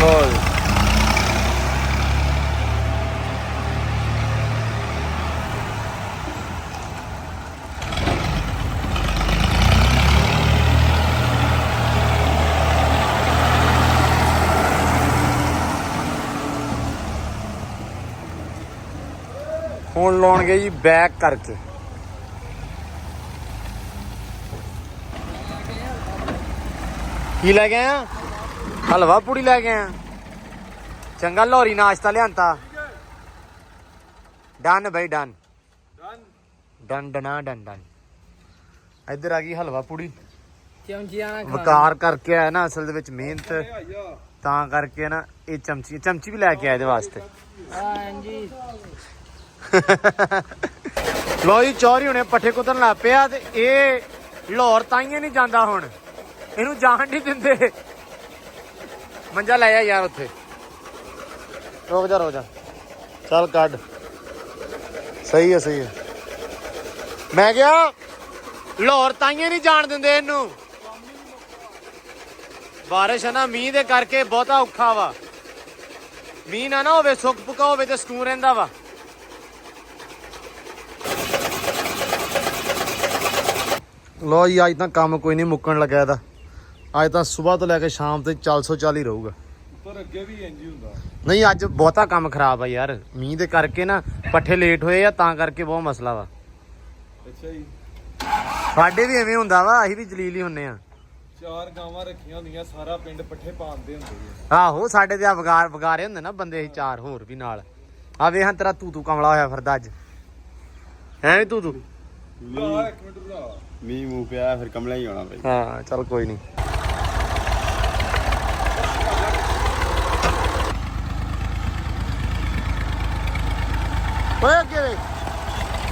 ਲੋ ਜੀ ਹੁਣ ਲਾਉਣਗੇ ਜੀ ਬੈਕ ਕਰਕੇ। ਕੀ ਲੈ ਗਏ ਆ? ਹਲਵਾ ਪੂੜੀ ਲੈ ਗਏ ਆ। ਚੰਗਾ ਲੋਰੀ ਨਾਸ਼ਤਾ ਲਿਆਂਤਾ। ਡਨ ਬਈ ਡਨ। ਡਨ। ਡਨਾ ਡਨ ਡਨ ਇੱਧਰ ਆ ਗਈ ਹਲਵਾ ਪੂੜੀ। ਚਮਚੀਆਂ ਵਕਾਰ ਕਰਕੇ ਆਇਆ ਨਾ ਅਸਲ ਦੇ ਵਿੱਚ ਮਿਹਨਤ। ਤਾਂ ਕਰਕੇ ਨਾ ਇਹ ਚਮਚੀ ਚਮਚੀ ਵੀ ਲੈ ਕੇ ਆਇਆ ਇਹਦੇ ਵਾਸਤੇ। ਹਾਂਜੀ। ਲੋ ਜੀ, ਚੌਰੀ ਹੁਣੇ, ਪੱਠੇ ਕੁੱਤਣ ਲੱਗ ਪਿਆ ਤੇ ਇਹ ਲਾਹੌਰ ਤਾਈਏ ਨਹੀਂ ਜਾਂਦਾ ਹੁਣ। ਇਹਨੂੰ ਜਾਣ ਨਹੀਂ ਦਿੰਦੇ। ਮੰਜਾ ਲੈ ਯਾਰ ਉੱਥੇ। ਰੁਕ ਜਾ ਰੁਕ ਜਾ। ਚੱਲ ਕੱਢ। ਸਹੀ ਹੈ ਸਹੀ ਹੈ ਮੈਂ ਕਿਹਾ, ਲਾਹੌਰ ਤਾਈਏ ਨਹੀਂ ਜਾਣ ਦਿੰਦੇ ਇਹਨੂੰ। ਬਾਰਿਸ਼ ਹੈ ਨਾ, ਮੀਂਹ ਦੇ ਕਰਕੇ ਬਹੁਤਾ ਔਖਾ ਵਾ। ਮੀਂਹ ਨਾ ਨਾ ਹੋਵੇ ਸੁੱਕ ਪੁਕਾ ਹੋਵੇ ਤੇ ਸਕੂਨ ਰਹਿੰਦਾ ਵਾ। ਲੋ ਜੀ ਅੱਜ ਤਾਂ ਕੰਮ ਕੋਈ ਨਹੀਂ ਮੁੱਕਣ ਲੱਗਾ ਇਹਦਾ। ਅੱਜ ਤਾਂ ਸਵੇਰ ਤੋਂ ਲੈ ਕੇ ਸ਼ਾਮ ਤੱਕ 440 ਰਹੂਗਾ। ਪਰ ਅੱਗੇ ਵੀ ਇੰਜ ਹੀ ਹੁੰਦਾ। ਨਹੀਂ ਅੱਜ ਬਹੁਤਾ ਕੰਮ ਖਰਾਬ ਆ ਯਾਰ। ਮੀਂਹ ਦੇ ਕਰਕੇ ਨਾ ਪੱਠੇ ਲੇਟ ਹੋਏ ਆ ਤਾਂ ਕਰਕੇ ਬਹੁਤ ਮਸਲਾ ਵਾ। ਅੱਛਾ ਜੀ। ਸਾਡੇ ਵੀ ਐਵੇਂ ਹੁੰਦਾ ਵਾ ਅਸੀਂ ਵੀ ਜਲੀਲ ਹੀ ਹੁੰਨੇ ਆ। ਚਾਰ ਗਾਵਾਂ ਰੱਖੀਆਂ ਹੁੰਦੀਆਂ ਸਾਰਾ ਪਿੰਡ ਪੱਠੇ ਪਾਉਂਦੇ ਹੁੰਦੇ ਜੀ ਆਹੋ ਸਾਡੇ ਤੇ ਆ ਵਗਾਰ ਵਗਾਰੇ ਹੁੰਦੇ ਨਾ ਬੰਦੇ ਅਸੀਂ ਚਾਰ ਹੋਰ ਵੀ ਨਾਲ। ਆ ਵੇਹਾਂ ਤੇਰਾ ਤੂੰ ਤੂੰ ਕਮਲਾ ਹੋਇਆ ਫਿਰਦਾ ਅੱਜ। ਹੈ ਤੂੰ ਤੂੰ ਭਰਾ ਇੱਕ ਮਿੰਟ ਭਰਾ। ਮੀਂਹ ਮੂ ਪਿਆ ਫਿਰ ਕਮਲਾ ਹੀ ਆਉਣਾ ਬਈ। ਹਾਂ ਚੱਲ ਕੋਈ ਨਹੀਂ ਓਏ ਅੱਗੇ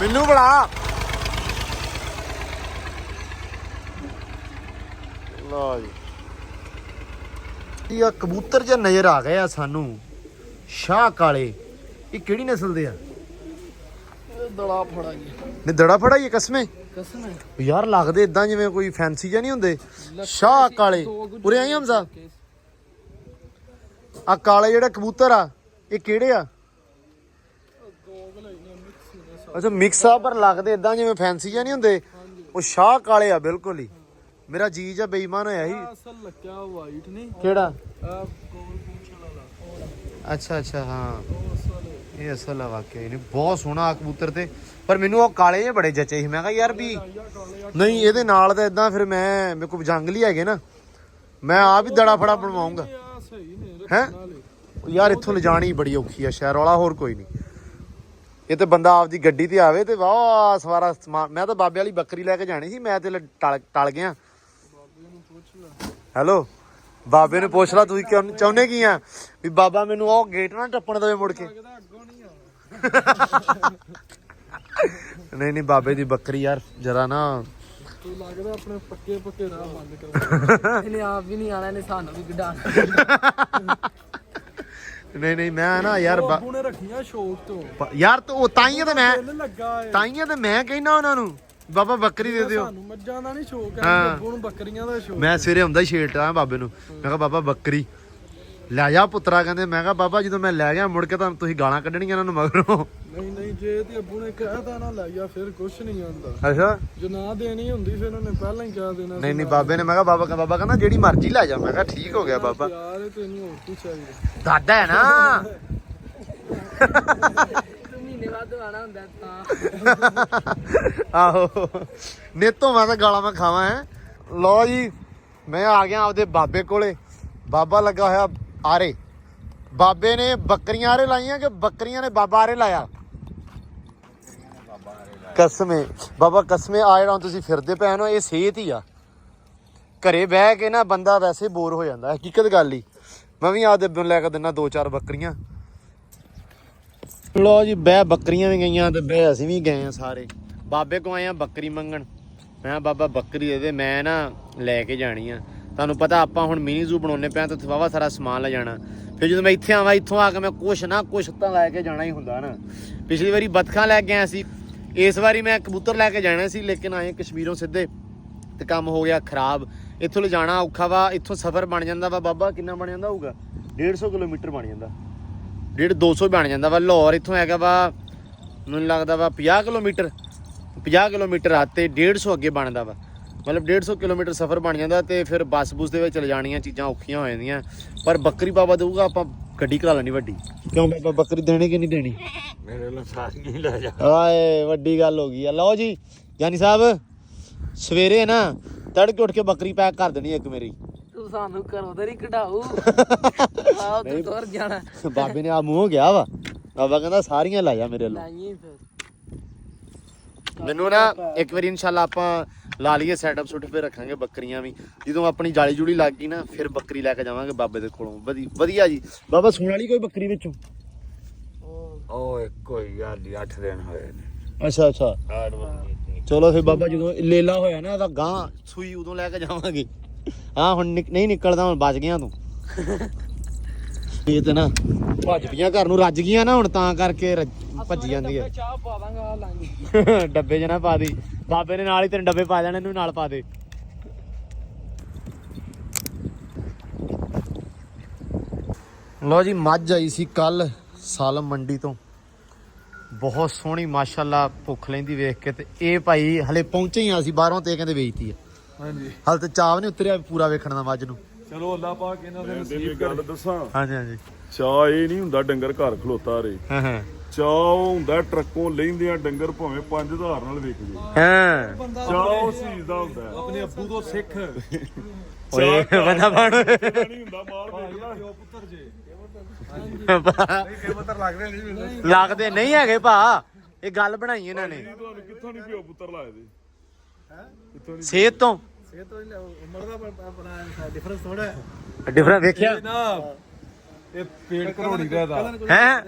ਮੈਨੂੰ ਬੜਾ ਲਓ ਇਹ ਕਬੂਤਰ ਜਿਹਾ ਨਜ਼ਰ ਆ ਗਏ ਆ ਸਾਨੂੰ। ਸ਼ਾਹ ਕਾਲੇ। ਇਹ ਕਿਹੜੀ ਨਸਲ ਦੇ ਆ? ਦੜਾ ਫੜਾ ਨੇ ਦੜਾ ਫੜਾ ਹੀ ਕਸਮੇ? ਕਸਮ ਹੈ ਯਾਰ ਲੱਗਦੇ ਇਦਾਂ ਜਿਵੇਂ ਕੋਈ ਫੈਂਸੀ ਜਿਹਾ ਨਹੀਂ ਹੁੰਦੇ। ਸ਼ਾਹ ਕਾਲੇ। ਉਰੇ ਆਈ ਹਮਜ਼ਾ। ਆ ਕਾਲੇ ਜਿਹੜੇ ਕਬੂਤਰ ਆ ਇਹ ਕਿਹੜੇ ਆ? ਅੱਛਾ ਮਿਕਸ ਆ ਪਰ ਲੱਗਦੇ ਇਦਾਂ ਜਿਵੇਂ ਫੈਂਸੀ ਜਿਹਾ ਨਹੀਂ ਹੁੰਦੇ। ਉਹ ਸ਼ਾਹ ਕਾਲੇ ਆ ਬਿਲਕੁਲ ਹੀ। ਮੇਰਾ ਜੀਜ ਆ ਬੇਈਮਾਨ ਹੋਇਆ ਸੀ। ਅਸਲ ਲੱਗਿਆ ਵਾਈਟ ਨਹੀਂ। ਕਿਹੜਾ? ਅੱਛਾ ਅੱਛਾ ਹਾਂ। ਇਹ ਅਸਲ ਆ ਵਾਕਿਆ ਇਹਨੇ ਬਹੁਤ ਸੋਹਣਾ ਆ ਕਬੂਤਰ ਤੇ, ਪਰ ਮੈਨੂੰ ਉਹ ਕਾਲੇ ਜਿਹੇ ਬੜੇ ਜੱਚੇ ਸੀ, ਮੈਂ ਕਿਹਾ ਯਾਰ ਵੀ ਨਹੀਂ, ਇਹਦੇ ਨਾਲ ਤਾਂ ਇਦਾਂ ਫਿਰ ਮੈਂ, ਮੇਰੇ ਕੋਲ ਜੰਗਲੀ ਹੈਗੇ ਨਾ, ਮੈਂ ਆ ਵੀ ਦੜਾ ਫੜਾ ਬਣਵਾਉਂਗਾ। ਆ ਯਾਰ ਇੱਥੋਂ ਲਿਜਾਣੀ ਬੜੀ ਔਖੀ ਆ ਸ਼ਹਿਰ ਵਾਲਾ, ਹੋਰ ਕੋਈ ਨਹੀਂ। ਇਹ ਤੇ ਬੰਦਾ ਆਪਦੀ ਗੱਡੀ ਤੇ ਆਵੇ ਤੇ ਵਾਹ, ਸਵਾਰਾ ਮੈਂ ਤਾਂ ਬਾਬੇ ਵਾਲੀ ਬੱਕਰੀ ਲੈ ਕੇ ਜਾਣੀ ਸੀ, ਮੈਂ ਤੇ ਲ- ਟਲ ਗਿਆ। ਹੈਲੋ, ਬਾਬੇ ਨੂੰ ਪੁੱਛ ਲਾ ਤੁਸੀਂ ਕਿਉਂ, ਚਾਹੁੰਦੇ ਕੀ ਆ? ਵੀ ਬਾਬਾ ਮੈਨੂੰ ਉਹ ਗੇਟ ਨਾ ਟੱਪਣ ਦੇਵੇ ਮੁੜ ਕੇ। ਨਹੀਂ ਨਹੀਂ ਬਾਬੇ ਦੀ ਬੱਕਰੀ ਯਾਰ ਜਰਾ ਨਾ। ਤੂੰ ਲੱਗਦਾ ਆਪਣੇ ਪੱਕੇ ਪੱਕੇ ਰਾਹ ਬੰਦ ਕਰਵਾ ਇਹਨੇ ਆਪ ਵੀ ਨਹੀਂ ਆਣਾ ਇਹਨੇ ਸਾਨੂੰ ਵੀ ਗਡਾਣਾ ਨਹੀਂ ਨਹੀਂ ਮੈਂ ਨਾ ਯਾਰ ਬਾ- ਬਾਬੂ ਨੇ ਰੱਖੀਆਂ ਸ਼ੌਕ ਤੋਂ। ਯਾਰ ਤੂੰ ਉਹ ਤਾਈਆਂ ਤੇ ਮੈਂ ਏ। ਤਾਈਆਂ ਤੇ ਮੈਂ ਕਹਿਣਾ ਉਹਨਾਂ ਨੂੰ ਬਾਬਾ ਬੱਕਰੀ ਦੇ ਦਿਓ। ਸਾਨੂੰ ਮੱਝਾਂ ਦਾ ਨਹੀਂ ਸ਼ੌਕ ਹਾਂ। ਹੈ। ਬੱਬੂ ਨੂੰ ਬੱਕਰੀਆਂ ਦਾ ਸ਼ੌਕ ਮੈਂ ਸਵੇਰੇ ਹੁੰਦਾ ਹੀ ਛੇੜਦਾ ਬਾਬੇ ਨੂੰ। ਮੈਂ ਕਿਹਾ ਬਾਬਾ ਬੱਕਰੀ। ਲੈ ਜਾ ਪੁੱਤਰਾ ਕਹਿੰਦੇ ਮੈਂ ਕਿਹਾ ਬਾਬਾ ਜਦੋਂ ਮੈਂ ਲੈ ਗਿਆ ਮੁੜ ਕੇ ਤਾਂ ਤੁਸੀਂ ਗਾਲਾਂ ਕੱਢਣੀਆਂ ਇਹਨਾਂ ਨੂੰ ਮਗਰੋਂ। ਨਹੀਂ ਨਹੀਂ ਜੇ ਤੇ ਅੱਬੂ ਨੇ ਕਹਿਤਾ ਨਾ ਲੈ ਗਿਆ ਫਿਰ ਕੁਛ ਨਹੀਂ ਆਉਂਦਾ। ਅੱਛਾ। ਜੇ ਨਾ ਦੇਣੀ ਹੁੰਦੀ ਫਿਰ ਉਹਨੇ ਪਹਿਲਾਂ ਹੀ ਕਹਿ ਦੇਣਾ ਨਹੀਂ ਨਹੀਂ ਬਾਬੇ ਨੇ ਮੈਂ ਕਿਹਾ ਬਾਬਾ ਬਾਬਾ ਕਹਿੰਦਾ ਜਿਹੜੀ ਮਰਜ਼ੀ ਲੈ ਜਾ। ਮੈਂ ਕਿਹਾ ਠੀਕ ਹੋ ਗਿਆ ਬਾਬਾ। ਯਾਰ ਇਹ ਤੇ ਨਹੀਂ ਹੋਰ ਕੀ ਚਾਹੀਦਾ? ਦਾਦਾ ਹੈ ਨਾ। ਮਹੀਨੇ ਬਾਅਦ ਆਣਾ ਹੁੰਦਾ ਤਾਂ। ਆਹੋ। ਨੇਤੋਂ ਮੈਂ ਤਾਂ ਗਾਲਾਂ ਮੈਂ ਖਾਵਾਂ ਹੈ। ਲਓ ਜੀ ਮੈਂ ਆ ਗਿਆ ਆਪਦੇ ਬਾਬੇ ਕੋਲੇ। ਬਾਬਾ ਲੱਗਾ ਹੋਇਆ ਆਰੇ। ਬਾਬੇ ਨੇ ਬੱਕਰੀਆਂ ਆਰੇ ਲਾਈਆਂ ਕਿ ਬੱਕਰੀਆਂ ਨੇ ਬਾਬਾ ਆਰੇ ਲਾਇਆ? ਕਸਮੇ। ਬਾਬਾ ਕਸਮੇ, ਆ ਜਿਹੜਾ ਤੁਸੀਂ ਫਿਰਦੇ ਪਏ ਹੋ, ਇਹ ਸਿਹਤ ਹੀ ਆ। ਘਰੇ ਬਹਿ ਕੇ ਨਾ ਬੰਦਾ ਵੈਸੇ ਬੋਰ ਹੋ ਜਾਂਦਾ, ਹਕੀਕਤ ਗੱਲ ਹੀ। ਮੈਂ ਵੀ ਆਪਦੇ ਲੈ ਕੇ ਦਿੰਨਾ ਦੋ ਚਾਰ ਬੱਕਰੀਆਂ। ਲੋ ਜੀ, ਬਹਿ ਬੱਕਰੀਆਂ ਵੀ ਗਈਆਂ ਤੇ ਬਹਿ ਅਸੀਂ ਵੀ ਗਏ ਆ ਸਾਰੇ। ਬਾਬੇ ਕੋ ਆਏ ਆ ਬੱਕਰੀ ਮੰਗਣ। ਮੈਂ ਕਿਹਾ, ਬਾਬਾ ਬੱਕਰੀ ਦੇ ਦੇ, ਮੈਂ ਨਾ ਲੈ ਕੇ ਜਾਣੀ ਆ। ਤੁਹਾਨੂੰ ਪਤਾ ਆਪਾਂ ਹੁਣ ਮਿਨੀ ਜ਼ੂ ਬਣਾਉਣੇ ਪਿਆ ਤਾਂ ਵਾਵਾ ਸਾਰਾ ਸਮਾਨ ਲੈ ਜਾਣਾ। ਫਿਰ ਜਦੋਂ ਮੈਂ ਇੱਥੇ ਆਵਾਂ, ਇੱਥੋਂ ਆ ਕੇ ਮੈਂ ਕੁਛ ਨਾ ਕੁਛ ਤਾਂ ਲੈ ਕੇ ਜਾਣਾ ਹੀ ਹੁੰਦਾ ਨਾ। ਪਿਛਲੀ ਵਾਰੀ ਬਤਖਾਂ ਲੈ ਕੇ ਆਇਆ ਸੀ। ਇਸ ਵਾਰੀ ਮੈਂ ਕਬੂਤਰ ਲੈ ਕੇ ਜਾਣਾ ਸੀ, ਲੇਕਿਨ ਆਏ ਕਸ਼ਮੀਰੋਂ ਸਿੱਧੇ ਤੇ ਕੰਮ ਹੋ ਗਿਆ ਖਰਾਬ। ਇੱਥੋਂ ਲਿਜਾਣਾ ਔਖਾ ਵਾ, ਇੱਥੋਂ ਸਫ਼ਰ ਬਣ ਜਾਂਦਾ ਵਾ। ਬਾਬਾ, ਕਿੰਨਾ ਬਣ ਜਾਂਦਾ ਹੋਊਗਾ? 150 ਕਿਲੋਮੀਟਰ ਬਣ ਜਾਂਦਾ। ਡੇਢ 200 ਬਣ ਜਾਂਦਾ ਵਾ। ਲਾਹੌਰ ਇੱਥੋਂ ਹੈਗਾ ਵਾ, ਮੈਨੂੰ ਲੱਗਦਾ ਵਾ 50 ਕਿਲੋਮੀਟਰ। 50 ਕਿਲੋਮੀਟਰ ਆ ਤੇ 150 ਅੱਗੇ ਬਣਦਾ ਵਾ। ਮਤਲਬ 150 ਕਿਲੋਮੀਟਰ ਸਫ਼ਰ ਬਣ ਜਾਂਦਾ ਤੇ ਫਿਰ ਬੱਸ ਬੁਸ ਦੇ ਵਿੱਚ ਲਿਜਾਣੀਆਂ ਚੀਜ਼ਾਂ ਔਖੀਆਂ ਹੋ ਜਾਂਦੀਆਂ। ਪਰ ਬੱਕਰੀ ਬਾਬਾ ਦੇਊਗਾ ਆਪਾਂ ਗੱਡੀ ਕਰਾ ਲੈਣੀ ਵੱਡੀ। ਕਿਉਂ ਬਾਬਾ ਬੱਕਰੀ ਦੇਣੀ ਕਿ ਨਹੀਂ ਦੇਣੀ? ਮੇਰੇ ਲਈ ਸਾਥ ਨਹੀਂ ਲੈ ਜਾ। ਆਏ ਵੱਡੀ ਗੱਲ ਹੋ ਗਈ ਆ। ਲਓ ਜੀ ਜਾਨੀ ਸਾਹਿਬ ਸਵੇਰੇ ਨਾ ਤੜਕੇ ਉੱਠ ਕੇ ਬੱਕਰੀ ਪੈਕ ਕਰ ਦੇਣੀ ਇੱਕ ਮੇਰੀ। ਤੂੰ ਸਾਨੂੰ ਘਰੋਂ ਤੇ ਹੀ ਕਢਾਊ। <laughs> ਆਹ ਤੇ ਤੁਰ ਜਾਣਾ। ਬਾਬੇ ਨੇ ਆ ਮੂੰਹ ਗਿਆ ਵਾ। ਬਾਬਾ ਕਹਿੰਦਾ ਸਾਰੀਆਂ ਲੈ ਜਾ ਮੇਰੇ ਲਾਈਏ ਫਿਰ। ਮੈਨੂੰ ਨਾ ਇੱਕ ਵਾਰੀ ਇਨਸ਼ਾਅੱਲਾ ਆਪਾਂ ਲਾ ਲਈਏ ਸੈਟਅਪ ਸੁੱਟ ਫੇ ਰੱਖਾਂਗੇ ਬੱਕਰੀਆਂ ਵੀ। ਜਦੋਂ ਆਪਣੀ ਜਾਲੀ ਜੁੜੀ ਲੱਗ ਗਈ ਨਾ ਫਿਰ ਬੱਕਰੀ ਲੈ ਕੇ ਜਾਵਾਂਗੇ ਬਾਬੇ ਦੇ ਕੋਲੋਂ। ਵਧੀ- ਵਧੀਆ ਜੀ। ਬਾਬਾ ਸੂਣ ਵਾਲੀ ਕੋਈ ਬੱਕਰੀ ਵਿੱਚੋਂ? ਉਹ ਇੱਕੋ ਹੀ ਗੱਲ 8 ਦਿਨ ਹੋਏ ਨੇ। ਅੱਛਾ ਅੱਛਾ। ਚਲੋ ਫਿਰ ਬਾਬਾ ਜਦੋਂ ਲੇਲਾ ਹੋਇਆ ਨਾ ਇਹਦਾ ਗਾਂ ਸੂਈ ਉਦੋਂ ਲੈ ਕੇ ਜਾਵਾਂਗੇ। ਹਾਂ ਹੁਣ ਨਹੀਂ ਨਿਕਲਦਾ ਹੁਣ ਬਚ ਗਿਆ ਤੂੰ। ਇਹ ਤੇ ਨਾ ਭੱਜ ਪਈਆਂ ਘਰ ਨੂੰ ਰੱਜ ਗਈਆਂ ਨਾ ਹੁਣ ਤਾਂ ਕਰਕੇ ਰੱਜ- ਭੱਜੀ ਜਾਂਦੀ ਹੈ ਚਾਹ ਪਾ ਦਾਂਗਾ ਆ ਲਾਂਗੇ ਡੱਬੇ ਨਾ ਪਾ ਦੀ। ਬਾਬੇ ਨੇ ਨਾਲ ਹੀ ਤੈਨੂੰ ਡੱਬੇ ਪਾ ਦੇਣੇ ਇਹਨੂੰ ਨਾਲ ਪਾ ਦੇ। ਲੋ ਜੀ ਮੱਝ ਆਈ ਸੀ ਕੱਲ ਸਾਲਮ ਮੰਡੀ ਤੋਂ। ਬਹੁਤ ਸੋਹਣੀ ਮਾਸ਼ਾਅੱਲਾ ਭੁੱਖ ਲੈਂਦੀ ਵੇਖ ਕੇ ਤੇ ਇਹ ਭਾਈ ਹਲੇ ਪਹੁੰਚੇ ਹੀ ਆ ਸੀ ਬਾਹਰੋਂ ਤੇ ਇਹ ਕਹਿੰਦੇ ਵੇਚਤੀ ਆ। ਹਾਂਜੀ। ਹਲ ਤੇ ਚਾਵ ਨਹੀਂ ਉਤਰਿਆ ਪੂਰਾ ਵੇਖਣ ਦਾ ਮੱਝ ਨੂੰ। ਚਲੋ ਅੱਲਾ ਪਾਕ ਇਹਨਾਂ ਦੇ ਨਸੀਬ ਗੱਲ ਕਰੇ। ਦੱਸਾਂ? ਹਾਂਜੀ ਹਾਂਜੀ। ਚਾਹ ਇਹ ਨਹੀਂ ਹੁੰਦਾ ਡੰਗਰ ਘਰ ਖਲੋਤਾ ਰੇ। ਹਾਂ ਹਾਂ। ਚਾਹ ਹੁੰਦਾ ਟਰੱਕੋਂ ਲੈਂਦੇ ਆ ਡੰਗਰ ਭਾਵੇਂ 5000 ਨਾਲ ਵਿਕਦੇ ਹਾਂ। ਚਾਹ ਉਸ ਚੀਜ਼ ਦਾ ਹੁੰਦਾ। ਆਪਣੇ ਅੱਬੂ ਤੋਂ ਸਿੱਖ। ਓਏ ਬੰਦਾ ਬਣ ਨਹੀਂ ਹੁੰਦਾ ਮਾਲ ਵੇਚਣਾ। ਪਿਓ ਪੁੱਤਰ ਜੇ। ਲੱਗਦੇ ਨਹੀਂ ਹੈਗੇ ਭਾ। ਇਹ ਗੱਲ ਬਣਾਈ ਇਹਨਾਂ ਨੇ। ਤੁਹਾਨੂੰ ਕਿੱਥੋਂ ਨਹੀਂ ਪਿਓ ਪੁੱਤਰ ਲਾਏ ਦੇ? ਸਿਹਤ ਤੋਂ ਇਹ ਤੋਂ ਉਮਰ ਦਾ ਆਪਣਾ ਡਿਫਰੈਂਸ ਥੋੜਾ ਹੈ। ਡਿਫਰੈਂਟ ਵੇਖਿਆ। ਨਾ ਇਹ ਪੇੜ ਕਰੋੜੀ ਦਾ ਹੈ?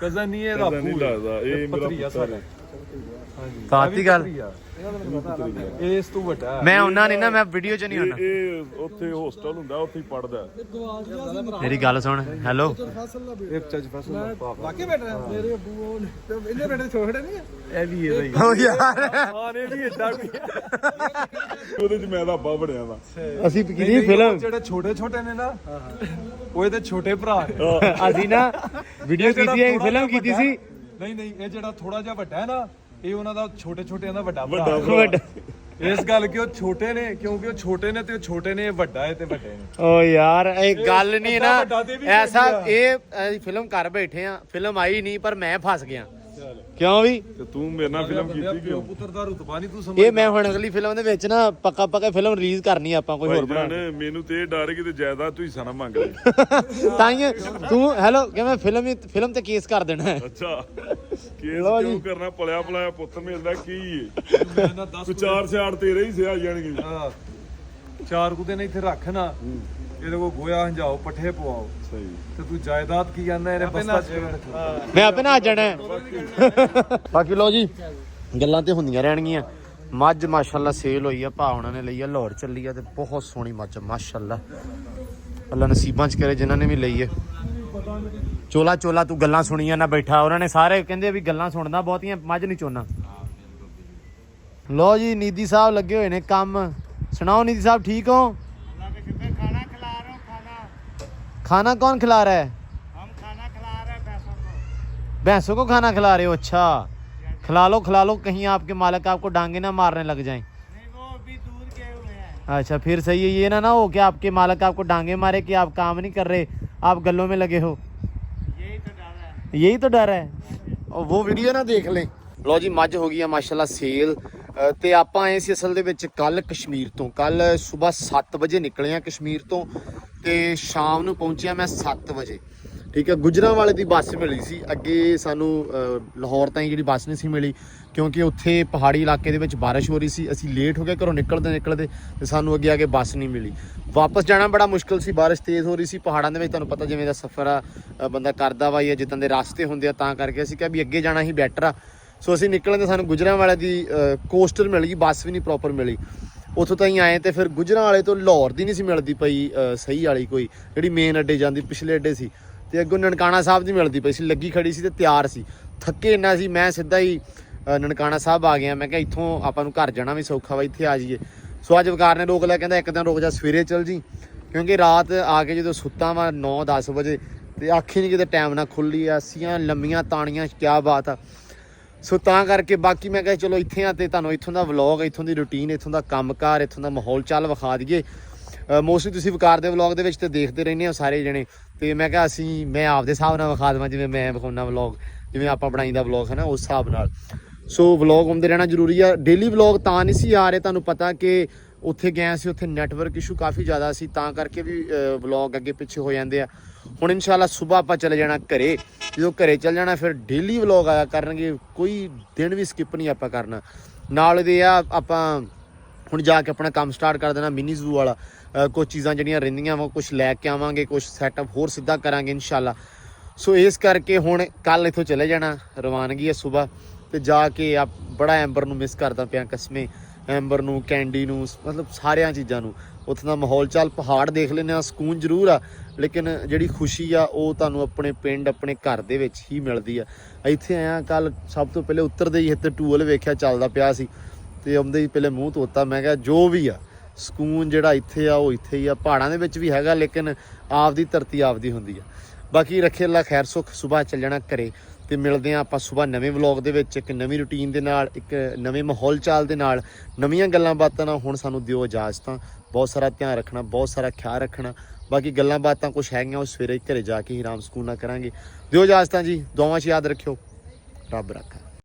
ਕਜ਼ਨ ਨਹੀਂ ਇਹਦਾ ਨਹੀਂ ਲੱਗਦਾ। ਇਹ ਮੇਰਾ ਪੁੱਤਰ ਹੈ। ਤਾਤੀ ਗੱਲ? ਇਸ ਤੋਂ ਵੱਡਾ। ਮੈਂ ਉਹਨਾਂ ਨਹੀਂ ਨਾ ਮੈਂ ਵੀਡੀਓ 'ਚ ਨਹੀਂ ਇਹ ਹੁੰਦਾ ਇਹ ਉੱਥੇ ਹੋਸਟਲ ਹੁੰਦਾ ਉੱਥੇ ਹੀ ਪੜਦਾ ਮੇਰੀ ਗੱਲ ਸੁਣ ਹੈਲੋ ਇਹ ਚੱਜ ਫਸਲ ਵਾਕੇ ਬੈਠ ਰਿਹਾ। ਮੇਰੇ ਅੱਬੂ ਉਹ ਨੇ- ਇਹਨੇ ਬੈਠੇ ਛੋਟੇ ਨਹੀਂ ਇਹ ਵੀ ਇਹਦਾ ਹੀ ਓ ਯਾਰ। ਹਾਂ ਇਹ ਵੀ ਏਦਾਂ ਵੀ ਉਹਦੇ ਚ ਮੈਂ ਤਾਂ ਅੱਬਾ ਬਣਿਆ ਵਾ। ਅਸੀਂ ਕਿਹਦੀ ਫਿਲਮ ਜਿਹੜੇ ਛੋਟੇ ਛੋਟੇ ਨੇ ਨਾ ਉਹ ਇਹਦੇ ਛੋਟੇ ਭਰਾ ਨੇ। ਅਸੀਂ ਨਾ ਵੀਡੀਓ ਇਹ ਜਿਹੜਾ ਕੀਤੀ ਹੈ ਥੋੜ੍ਹਾ ਫਿਲਮ ਜਿਹਾ ਕੀਤੀ ਵੱਡਾ- ਸੀ। ਨਹੀਂ ਨਹੀਂ ਇਹ ਜਿਹੜਾ ਥੋੜਾ ਜਿਹਾ ਵੱਡਾ ਹੈ ਨਾ ਇਹ ਉਹਨਾਂ ਦਾ ਛੋਟੇ ਛੋਟਿਆਂ ਦਾ ਵੱਡਾ ਵੱਡਾ ਭਰਾ ਭਰਾ। ਵੱਡਾ ਇਸ ਗੱਲ ਕਿ ਉਹ ਛੋਟੇ ਨੇ ਕਿਉਂਕਿ ਉਹ ਛੋਟੇ ਨੇ ਤੇ ਉਹ ਛੋਟੇ ਨੇ ਇਹ ਵੱਡਾ ਹੈ ਤੇ ਵੱਡੇ ਨੇ। ਓ ਯਾਰ ਇਹ ਗੱਲ ਨਹੀਂ ਨਾ। ਵੱਡਾ ਤੇ ਵੀ ਐਸਾ ਇਹ ਫਿਲਮ ਕਰ ਬੈਠੇ ਆ ਫਿਲਮ ਆਈ ਨਹੀਂ ਪਰ ਮੈਂ ਫਸ ਗਿਆ। ਕਿਉਂ ਵੀ? ਤੇ ਤੂੰ ਮੇਰੇ ਨਾਲ ਫਿਲਮ ਕੀਤੀ ਕਿਉਂ? ਪੁੱਤਰ ਦਾ ਰੁਤਬਾ ਨਹੀਂ ਤੂੰ ਸਮਝ ਇਹ ਮੈਂ ਹੁਣ ਅਗਲੀ ਫਿਲਮ ਦੇ ਵਿੱਚ ਨਾ ਪੱਕਾ ਪੱਕਾ ਫਿਲਮ ਰਿਲੀਜ਼ ਕਰਨੀ ਆ ਆਪਾਂ ਕੋਈ ਹੋਰ ਬਣਾ ਭਾਈਜਾਨ ਮੈਨੂੰ ਤੇ ਇਹ ਡਰ ਕਿ ਤੇ ਜਾਇਦਾਦ <laughs> ਤੂੰ ਹਿੱਸਾ ਨਾ ਮੰਗ ਲੈ ਤਾਂ ਤੂੰ ਹੈਲੋ ਕਿਵੇਂ ਫਿਲਮ ਹੀ ਫਿਲਮ ਤੇ ਕੇਸ ਕਰ ਦੇਣਾ ਹੈ? ਅੱਛਾ। ਕੇਸ। ਕਿਉਂ ਕਰਨਾ? ਪਲਿਆ ਪਲਾਇਆ ਪੁੱਤ ਮਿਲਦਾ ਕੀ ਮੈਂ 10 ਤੂੰ ਚਾਰ ਸਿਆੜ ਤੇਰੇ ਹੀ ਸਿਆ ਜਾਣਗੇ। ਚਾਰ ਕੁ ਦਿਨ ਇੱਥੇ ਰੱਖ ਨਾ। ਇਹਦੇ ਕੋ ਗੋਇਆ ਹੰਜਾਓ ਪੱਠੇ ਪਵਾਓ। ਸਹੀ। ਤੇ ਤੂੰ ਜਾਇਦਾਦ ਕੀ ਕਹਿੰਦਾ ਇਹਨੇ ਬਸਤਾ ਚ ਮੈਂ ਆਪੇ ਨਾ ਜਾਣਾ। ਬਾਕੀ ਲੋ ਜੀ ਗੱਲਾਂ ਤੇ ਹੁੰਦੀਆਂ ਰਹਿਣਗੀਆਂ। ਮੱਝ ਮਾਸ਼ਾਅੱਲਾ ਸੇਲ ਹੋਈ ਆ ਭਾ ਉਹਨਾਂ ਨੇ ਲਈ ਆ ਲਾਹੌਰ ਚੱਲੀ ਆ ਤੇ ਬਹੁਤ ਸੋਹਣੀ ਮੱਝ ਮਾਸ਼ਾਅੱਲਾ। ਅੱਲਾ ਨਸੀਬਾਂ ਚ ਕਰੇ ਜਿਨ੍ਹਾਂ ਨੇ ਵੀ ਲਈ ਹੈ ਚੋਲਾ ਚੋਲਾ ਤੂੰ ਗੱਲਾਂ ਸੁਣੀਆਂ ਨਾ ਬੈਠਾ। ਉਹਨਾਂ ਨੇ ਸਾਰੇ ਕਹਿੰਦੇ ਵੀ ਗੱਲਾਂ ਸੁਣਦਾ ਬਹੁਤੀਆਂ ਮੱਝ ਨਹੀਂ ਚੋਣਾ ਲੋ ਜੀ ਨੀਦੀ ਸਾਹਿਬ ਲੱਗੇ ਹੋਏ ਨੇ ਕੰਮ। ਸੁਣਾਓ ਨੀਦੀ ਸਾਹਿਬ ਠੀਕ ਹੋ? खाना कौन खिला रहा है हम खाना खिला रहे हैं भैंसों को भैंसों को खाना खिला रहे हो अच्छा खिला लो खिला लो कहीं आपके मालिक आपको डांगे ना मारने लग जाएं अच्छा फिर सही है ये ना ना हो कि आपके मालिक आपको डांगे मारे कि आप काम नहीं कर रहे आप गलों में लगे हो यही तो डर है यही तो डर है और वो ਵੀਡੀਓ ਨਾ ਦੇਖ ਲੈ ਲੋ ਜੀ ਮੱਝ ਹੋ ਗਈ ਆ ਮਾਸ਼ਾਅੱਲਾ ਸੇਲ ਅ, ਤੇ ਆਪਾਂ ਆਏ ਸੀ ਅਸਲ ਦੇ ਵਿੱਚ ਕੱਲ ਕਸ਼ਮੀਰ ਤੋਂ ਕੱਲ ਸਵੇਰ 7 ਵਜੇ ਨਿਕਲੇ ਆ ਕਸ਼ਮੀਰ ਤੋਂ ਤੇ ਸ਼ਾਮ ਨੂੰ ਪਹੁੰਚਿਆ ਮੈਂ 7 ਵਜੇ। ਠੀਕ ਹੈ, ਗੁਜਰਾਂ ਵਾਲੇ ਦੀ ਬੱਸ ਮਿਲੀ ਸੀ। ਅੱਗੇ ਸਾਨੂੰ ਲਾਹੌਰ ਤਾਈਂ ਜਿਹੜੀ ਬੱਸ ਨਹੀਂ ਸੀ ਮਿਲੀ, ਕਿਉਂਕਿ ਉੱਥੇ ਪਹਾੜੀ ਇਲਾਕੇ ਦੇ ਵਿੱਚ ਬਾਰਿਸ਼ ਹੋ ਰਹੀ ਸੀ। ਅਸੀਂ ਲੇਟ ਹੋ ਗਏ, ਘਰੋਂ ਨਿਕਲਦੇ ਨਿਕਲਦੇ ਤੇ ਸਾਨੂੰ ਅੱਗੇ ਆ ਕੇ ਬੱਸ ਨਹੀਂ ਮਿਲੀ। ਵਾਪਸ ਜਾਣਾ ਬੜਾ ਮੁਸ਼ਕਲ ਸੀ, ਬਾਰਿਸ਼ ਤੇਜ਼ ਹੋ ਰਹੀ ਸੀ। ਪਹਾੜਾਂ ਦੇ ਵਿੱਚ ਤੁਹਾਨੂੰ ਪਤਾ ਜਿਵੇਂ ਦਾ ਸਫ਼ਰ ਆ ਬੰਦਾ ਕਰਦਾ ਵਾ ਜਾਂ ਜਿੱਦਾਂ ਦੇ ਰਸਤੇ ਹੁੰਦੇ ਆ, ਤਾਂ ਕਰਕੇ ਅਸੀਂ ਕਿਹਾ ਵੀ ਅੱਗੇ ਜਾਣਾ ਹੀ ਬੈਟਰ ਆ। ਸੋ ਅਸੀਂ ਨਿਕਲਣ ਤੇ ਸਾਨੂੰ ਗੁਜਰਾਂ ਵਾਲੇ ਦੀ ਕੋਸਟਰ ਮਿਲ ਗਈ, ਬੱਸ ਵੀ ਨਹੀਂ ਪ੍ਰੋਪਰ ਮਿਲੀ। ਉੱਥੋਂ ਤਾਈਂ ਆਏ ਤੇ ਫਿਰ ਗੁਜਰਾਂ ਵਾਲੇ ਤੋਂ ਲਾਹੌਰ ਦੀ ਨਹੀਂ ਸੀ ਮਿਲਦੀ ਪਈ ਸਹੀ ਵਾਲੀ ਕੋਈ, ਜਿਹੜੀ ਮੇਨ ਅੱਡੇ ਜਾਂਦੀ ਪਿਛਲੇ ਅੱਡੇ ਸੀ। ਤੇ ਅੱਗੋਂ ਨਨਕਾਣਾ ਸਾਹਿਬ ਦੀ ਮਿਲਦੀ ਪਈ ਸੀ, ਲੱਗੀ ਖੜੀ ਸੀ ਤੇ ਤਿਆਰ ਸੀ। ਥੱਕੇ ਇੰਨਾ ਸੀ, ਮੈਂ ਸਿੱਧਾ ਹੀ ਨਨਕਾਣਾ ਸਾਹਿਬ ਆ ਗਿਆ। ਮੈਂ ਕਿਹਾ ਇੱਥੋਂ ਆਪਾਂ ਨੂੰ ਘਰ ਜਾਣਾ ਵੀ ਸੌਖਾ ਵਾ, ਇੱਥੇ ਆ ਜਾਈਏ। ਸੋ ਅੱਜ ਵਕਾਰ ਨੇ ਰੋਕ ਲਿਆ, ਕਹਿੰਦਾ ਇੱਕ ਦਿਨ ਰੁਕ ਜਾ, ਸਵੇਰੇ ਚੱਲ ਜੀ। ਕਿਉਂਕਿ ਰਾਤ ਆ ਕੇ ਜਦੋਂ ਸੁੱਤਾ ਵਾ 9-10 ਵਜੇ ਤੇ ਆਖੀ ਨਹੀਂ ਕਿਤੇ ਟਾਈਮ ਨਾ ਖੁੱਲੀ ਆ ਸੀਆਂ ਲੰਮੀਆਂ ਤਾਣੀਆਂ, ਕਿਆ ਬਾਤ ਆ। ਸੋ ਤਾਂ ਕਰਕੇ ਬਾਕੀ ਮੈਂ ਕਿਹਾ ਚਲੋ ਇੱਥੇ ਆ ਤੇ ਤੁਹਾਨੂੰ ਇੱਥੋਂ ਦਾ ਵਲੌਗ ਇੱਥੋਂ ਦੀ ਰੁਟੀਨ ਇੱਥੋਂ ਦਾ ਕੰਮਕਾਰ, ਇੱਥੋਂ ਦਾ ਮਾਹੌਲ ਚਾਲ ਵਿਖਾ ਦਈਏ। ਮੋਸਟਲੀ ਤੁਸੀਂ ਵਕਾਰ ਦੇ ਵਲੌਗ ਦੇ ਵਿੱਚ ਤੇ ਦੇਖਦੇ ਰਹਿੰਦੇ ਹੋ ਸਾਰੇ ਜਣੇ। ਤੇ ਮੈਂ ਕਿਹਾ ਅਸੀਂ, ਮੈਂ ਆਪਦੇ ਹਿਸਾਬ ਨਾਲ ਵਿਖਾ ਦੇਵਾਂ, ਜਿਵੇਂ ਮੈਂ ਵਿਖਾਉਣਾ ਵਲੌਗ ਜਿਵੇਂ ਆਪਾਂ ਬਣਾਈਦਾ ਵਲੌਗ ਹੈ ਨਾ ਉਸ ਹਿਸਾਬ ਨਾਲ। ਸੋ ਵਲੌਗ ਹੁੰਦੇ ਰਹਿਣਾ ਜ਼ਰੂਰੀ ਆ। ਡੇਲੀ ਵਲੌਗ ਤਾਂ ਨਹੀਂ ਸੀ ਆ ਰਹੇ, ਤੁਹਾਨੂੰ ਪਤਾ ਕਿ ਉੱਥੇ ਗਏ ਸੀ, ਉੱਥੇ ਨੈਟਵਰਕ ਇਸ਼ੂ ਕਾਫੀ ਜ਼ਿਆਦਾ ਸੀ, ਤਾਂ ਕਰਕੇ ਵੀ ਵਲੌਗ ਅੱਗੇ ਪਿੱਛੇ ਹੋ ਜਾਂਦੇ ਆ। ਹੁਣ ਇਨਸ਼ਾਅੱਲਾ ਸਵੇਰ ਆਪਾਂ ਚਲੇ ਜਾਣਾ ਘਰੇ। ਜਦੋਂ ਘਰੇ ਚੱਲ ਜਾਣਾ ਫਿਰ ਡੇਲੀ ਵਲੌਗ ਆਇਆ ਕਰਨਗੇ। ਕੋਈ ਦਿਨ ਵੀ ਸਕਿਪ ਨਹੀਂ ਆਪਾਂ ਕਰਨਾ। ਨਾਲ ਇਹਦੇ ਆ ਆਪਾਂ ਹੁਣ ਜਾ ਕੇ ਆਪਣਾ ਕੰਮ ਸਟਾਰਟ ਕਰ ਦੇਣਾ ਮਿਨੀ ਜ਼ੂ ਵਾਲਾ। ਅ, ਕੁਝ ਚੀਜ਼ਾਂ ਜਿਹੜੀਆਂ ਰਹਿੰਦੀਆਂ ਵਾ ਕੁਝ ਲੈ ਕੇ ਆਵਾਂਗੇ ਕੁਝ ਸੈਟਅਪ ਹੋਰ ਸਿੱਧਾ ਕਰਾਂਗੇ ਇਨਸ਼ਾਅੱਲਾ। ਸੋ ਇਸ ਕਰਕੇ ਹੁਣ ਕੱਲ ਇੱਥੋਂ ਚਲੇ ਜਾਣਾ ਰਵਾਨਗੀ ਹੈ ਸਵੇਰ। ਤੇ ਜਾ ਕੇ ਆ ਬੜਾ ਐਂਬਰ ਨੂੰ ਮਿਸ ਕਰਦਾ ਪਿਆ ਕਸਮੇ। ਐਂਬਰ ਨੂੰ ਕੈਂਡੀ ਨੂੰ ਮਤਲਬ ਸਾਰਿਆਂ ਚੀਜ਼ਾਂ ਨੂੰ। ਉੱਥੇ ਦਾ ਮਾਹੌਲ ਚਾਲ ਪਹਾੜ ਦੇਖ ਲੈਂਦੇ ਆ ਸਕੂਨ ਜ਼ਰੂਰ ਆ। ਲੇਕਿਨ ਜਿਹੜੀ ਖੁਸ਼ੀ ਆ, ਉਹ ਤੁਹਾਨੂੰ ਆਪਣੇ ਪਿੰਡ, ਆਪਣੇ ਘਰ ਦੇ ਵਿੱਚ ਹੀ ਮਿਲਦੀ ਆ। ਇੱਥੇ ਆਇਆ ਕੱਲ ਸਭ ਤੋਂ ਪਹਿਲੇ ਉੱਤਰਦੇ ਹੀ ਇੱਥੇ ਟੂਲ ਵੇਖਿਆ ਚੱਲਦਾ ਪਿਆ ਸੀ। ਤੇ ਆਉਂਦੇ ਹੀ ਪਹਿਲੇ ਮੂੰਹ ਧੋਤਾ, ਮੈਂ ਕਿਹਾ ਜੋ ਵੀ ਆ, ਸਕੂਨ ਜਿਹੜਾ ਇੱਥੇ ਆ, ਉਹ ਇੱਥੇ ਹੀ ਆ। ਪਹਾੜਾਂ ਦੇ ਵਿੱਚ ਵੀ ਹੈਗਾ, ਲੇਕਿਨ ਆਪਦੀ ਧਰਤੀ ਆਪਦੀ ਹੁੰਦੀ ਆ। ਬਾਕੀ ਰੱਖੇ ਅੱਲਾ ਖੈਰ ਸੁਖ ਸਵੇਰ ਚੱਲ ਜਾਣਾ ਘਰੇ ਤੇ ਮਿਲਦੇ ਆ ਆਪਾਂ ਸਵੇਰ ਨਵੇਂ ਵਲੌਗ ਦੇ ਵਿੱਚ, ਇੱਕ ਨਵੀਂ ਰੁਟੀਨ ਦੇ ਨਾਲ, ਇੱਕ ਨਵੇਂ ਮਾਹੌਲ ਚਾਲ ਦੇ ਨਾਲ। ਨਵੀਆਂ ਗੱਲਾਂ ਬਾਤਾਂ ਨਾਲ ਹੁਣ ਸਾਨੂੰ ਦਿਓ ਇਜਾਜ਼ਤਾਂ। ਬਹੁਤ ਸਾਰਾ ਧਿਆਨ ਰੱਖਣਾ, ਬਹੁਤ ਸਾਰਾ ਖਿਆਲ ਰੱਖਣਾ। ਬਾਕੀ ਗੱਲਾਂ ਬਾਤਾਂ ਕੁਝ ਹੈਗੀਆਂ, ਉਹ ਸਵੇਰੇ ਘਰੇ ਜਾ ਕੇ ਹੀ ਆਰਾਮ ਸਕੂਨ ਨਾਲ ਕਰਾਂਗੇ। ਦਿਓ ਇਜਾਜ਼ਤਾਂ ਜੀ ਦੋਵਾਂ 'ਚ ਯਾਦ ਰੱਖਿਓ। ਰੱਬ ਰੱਖਾ।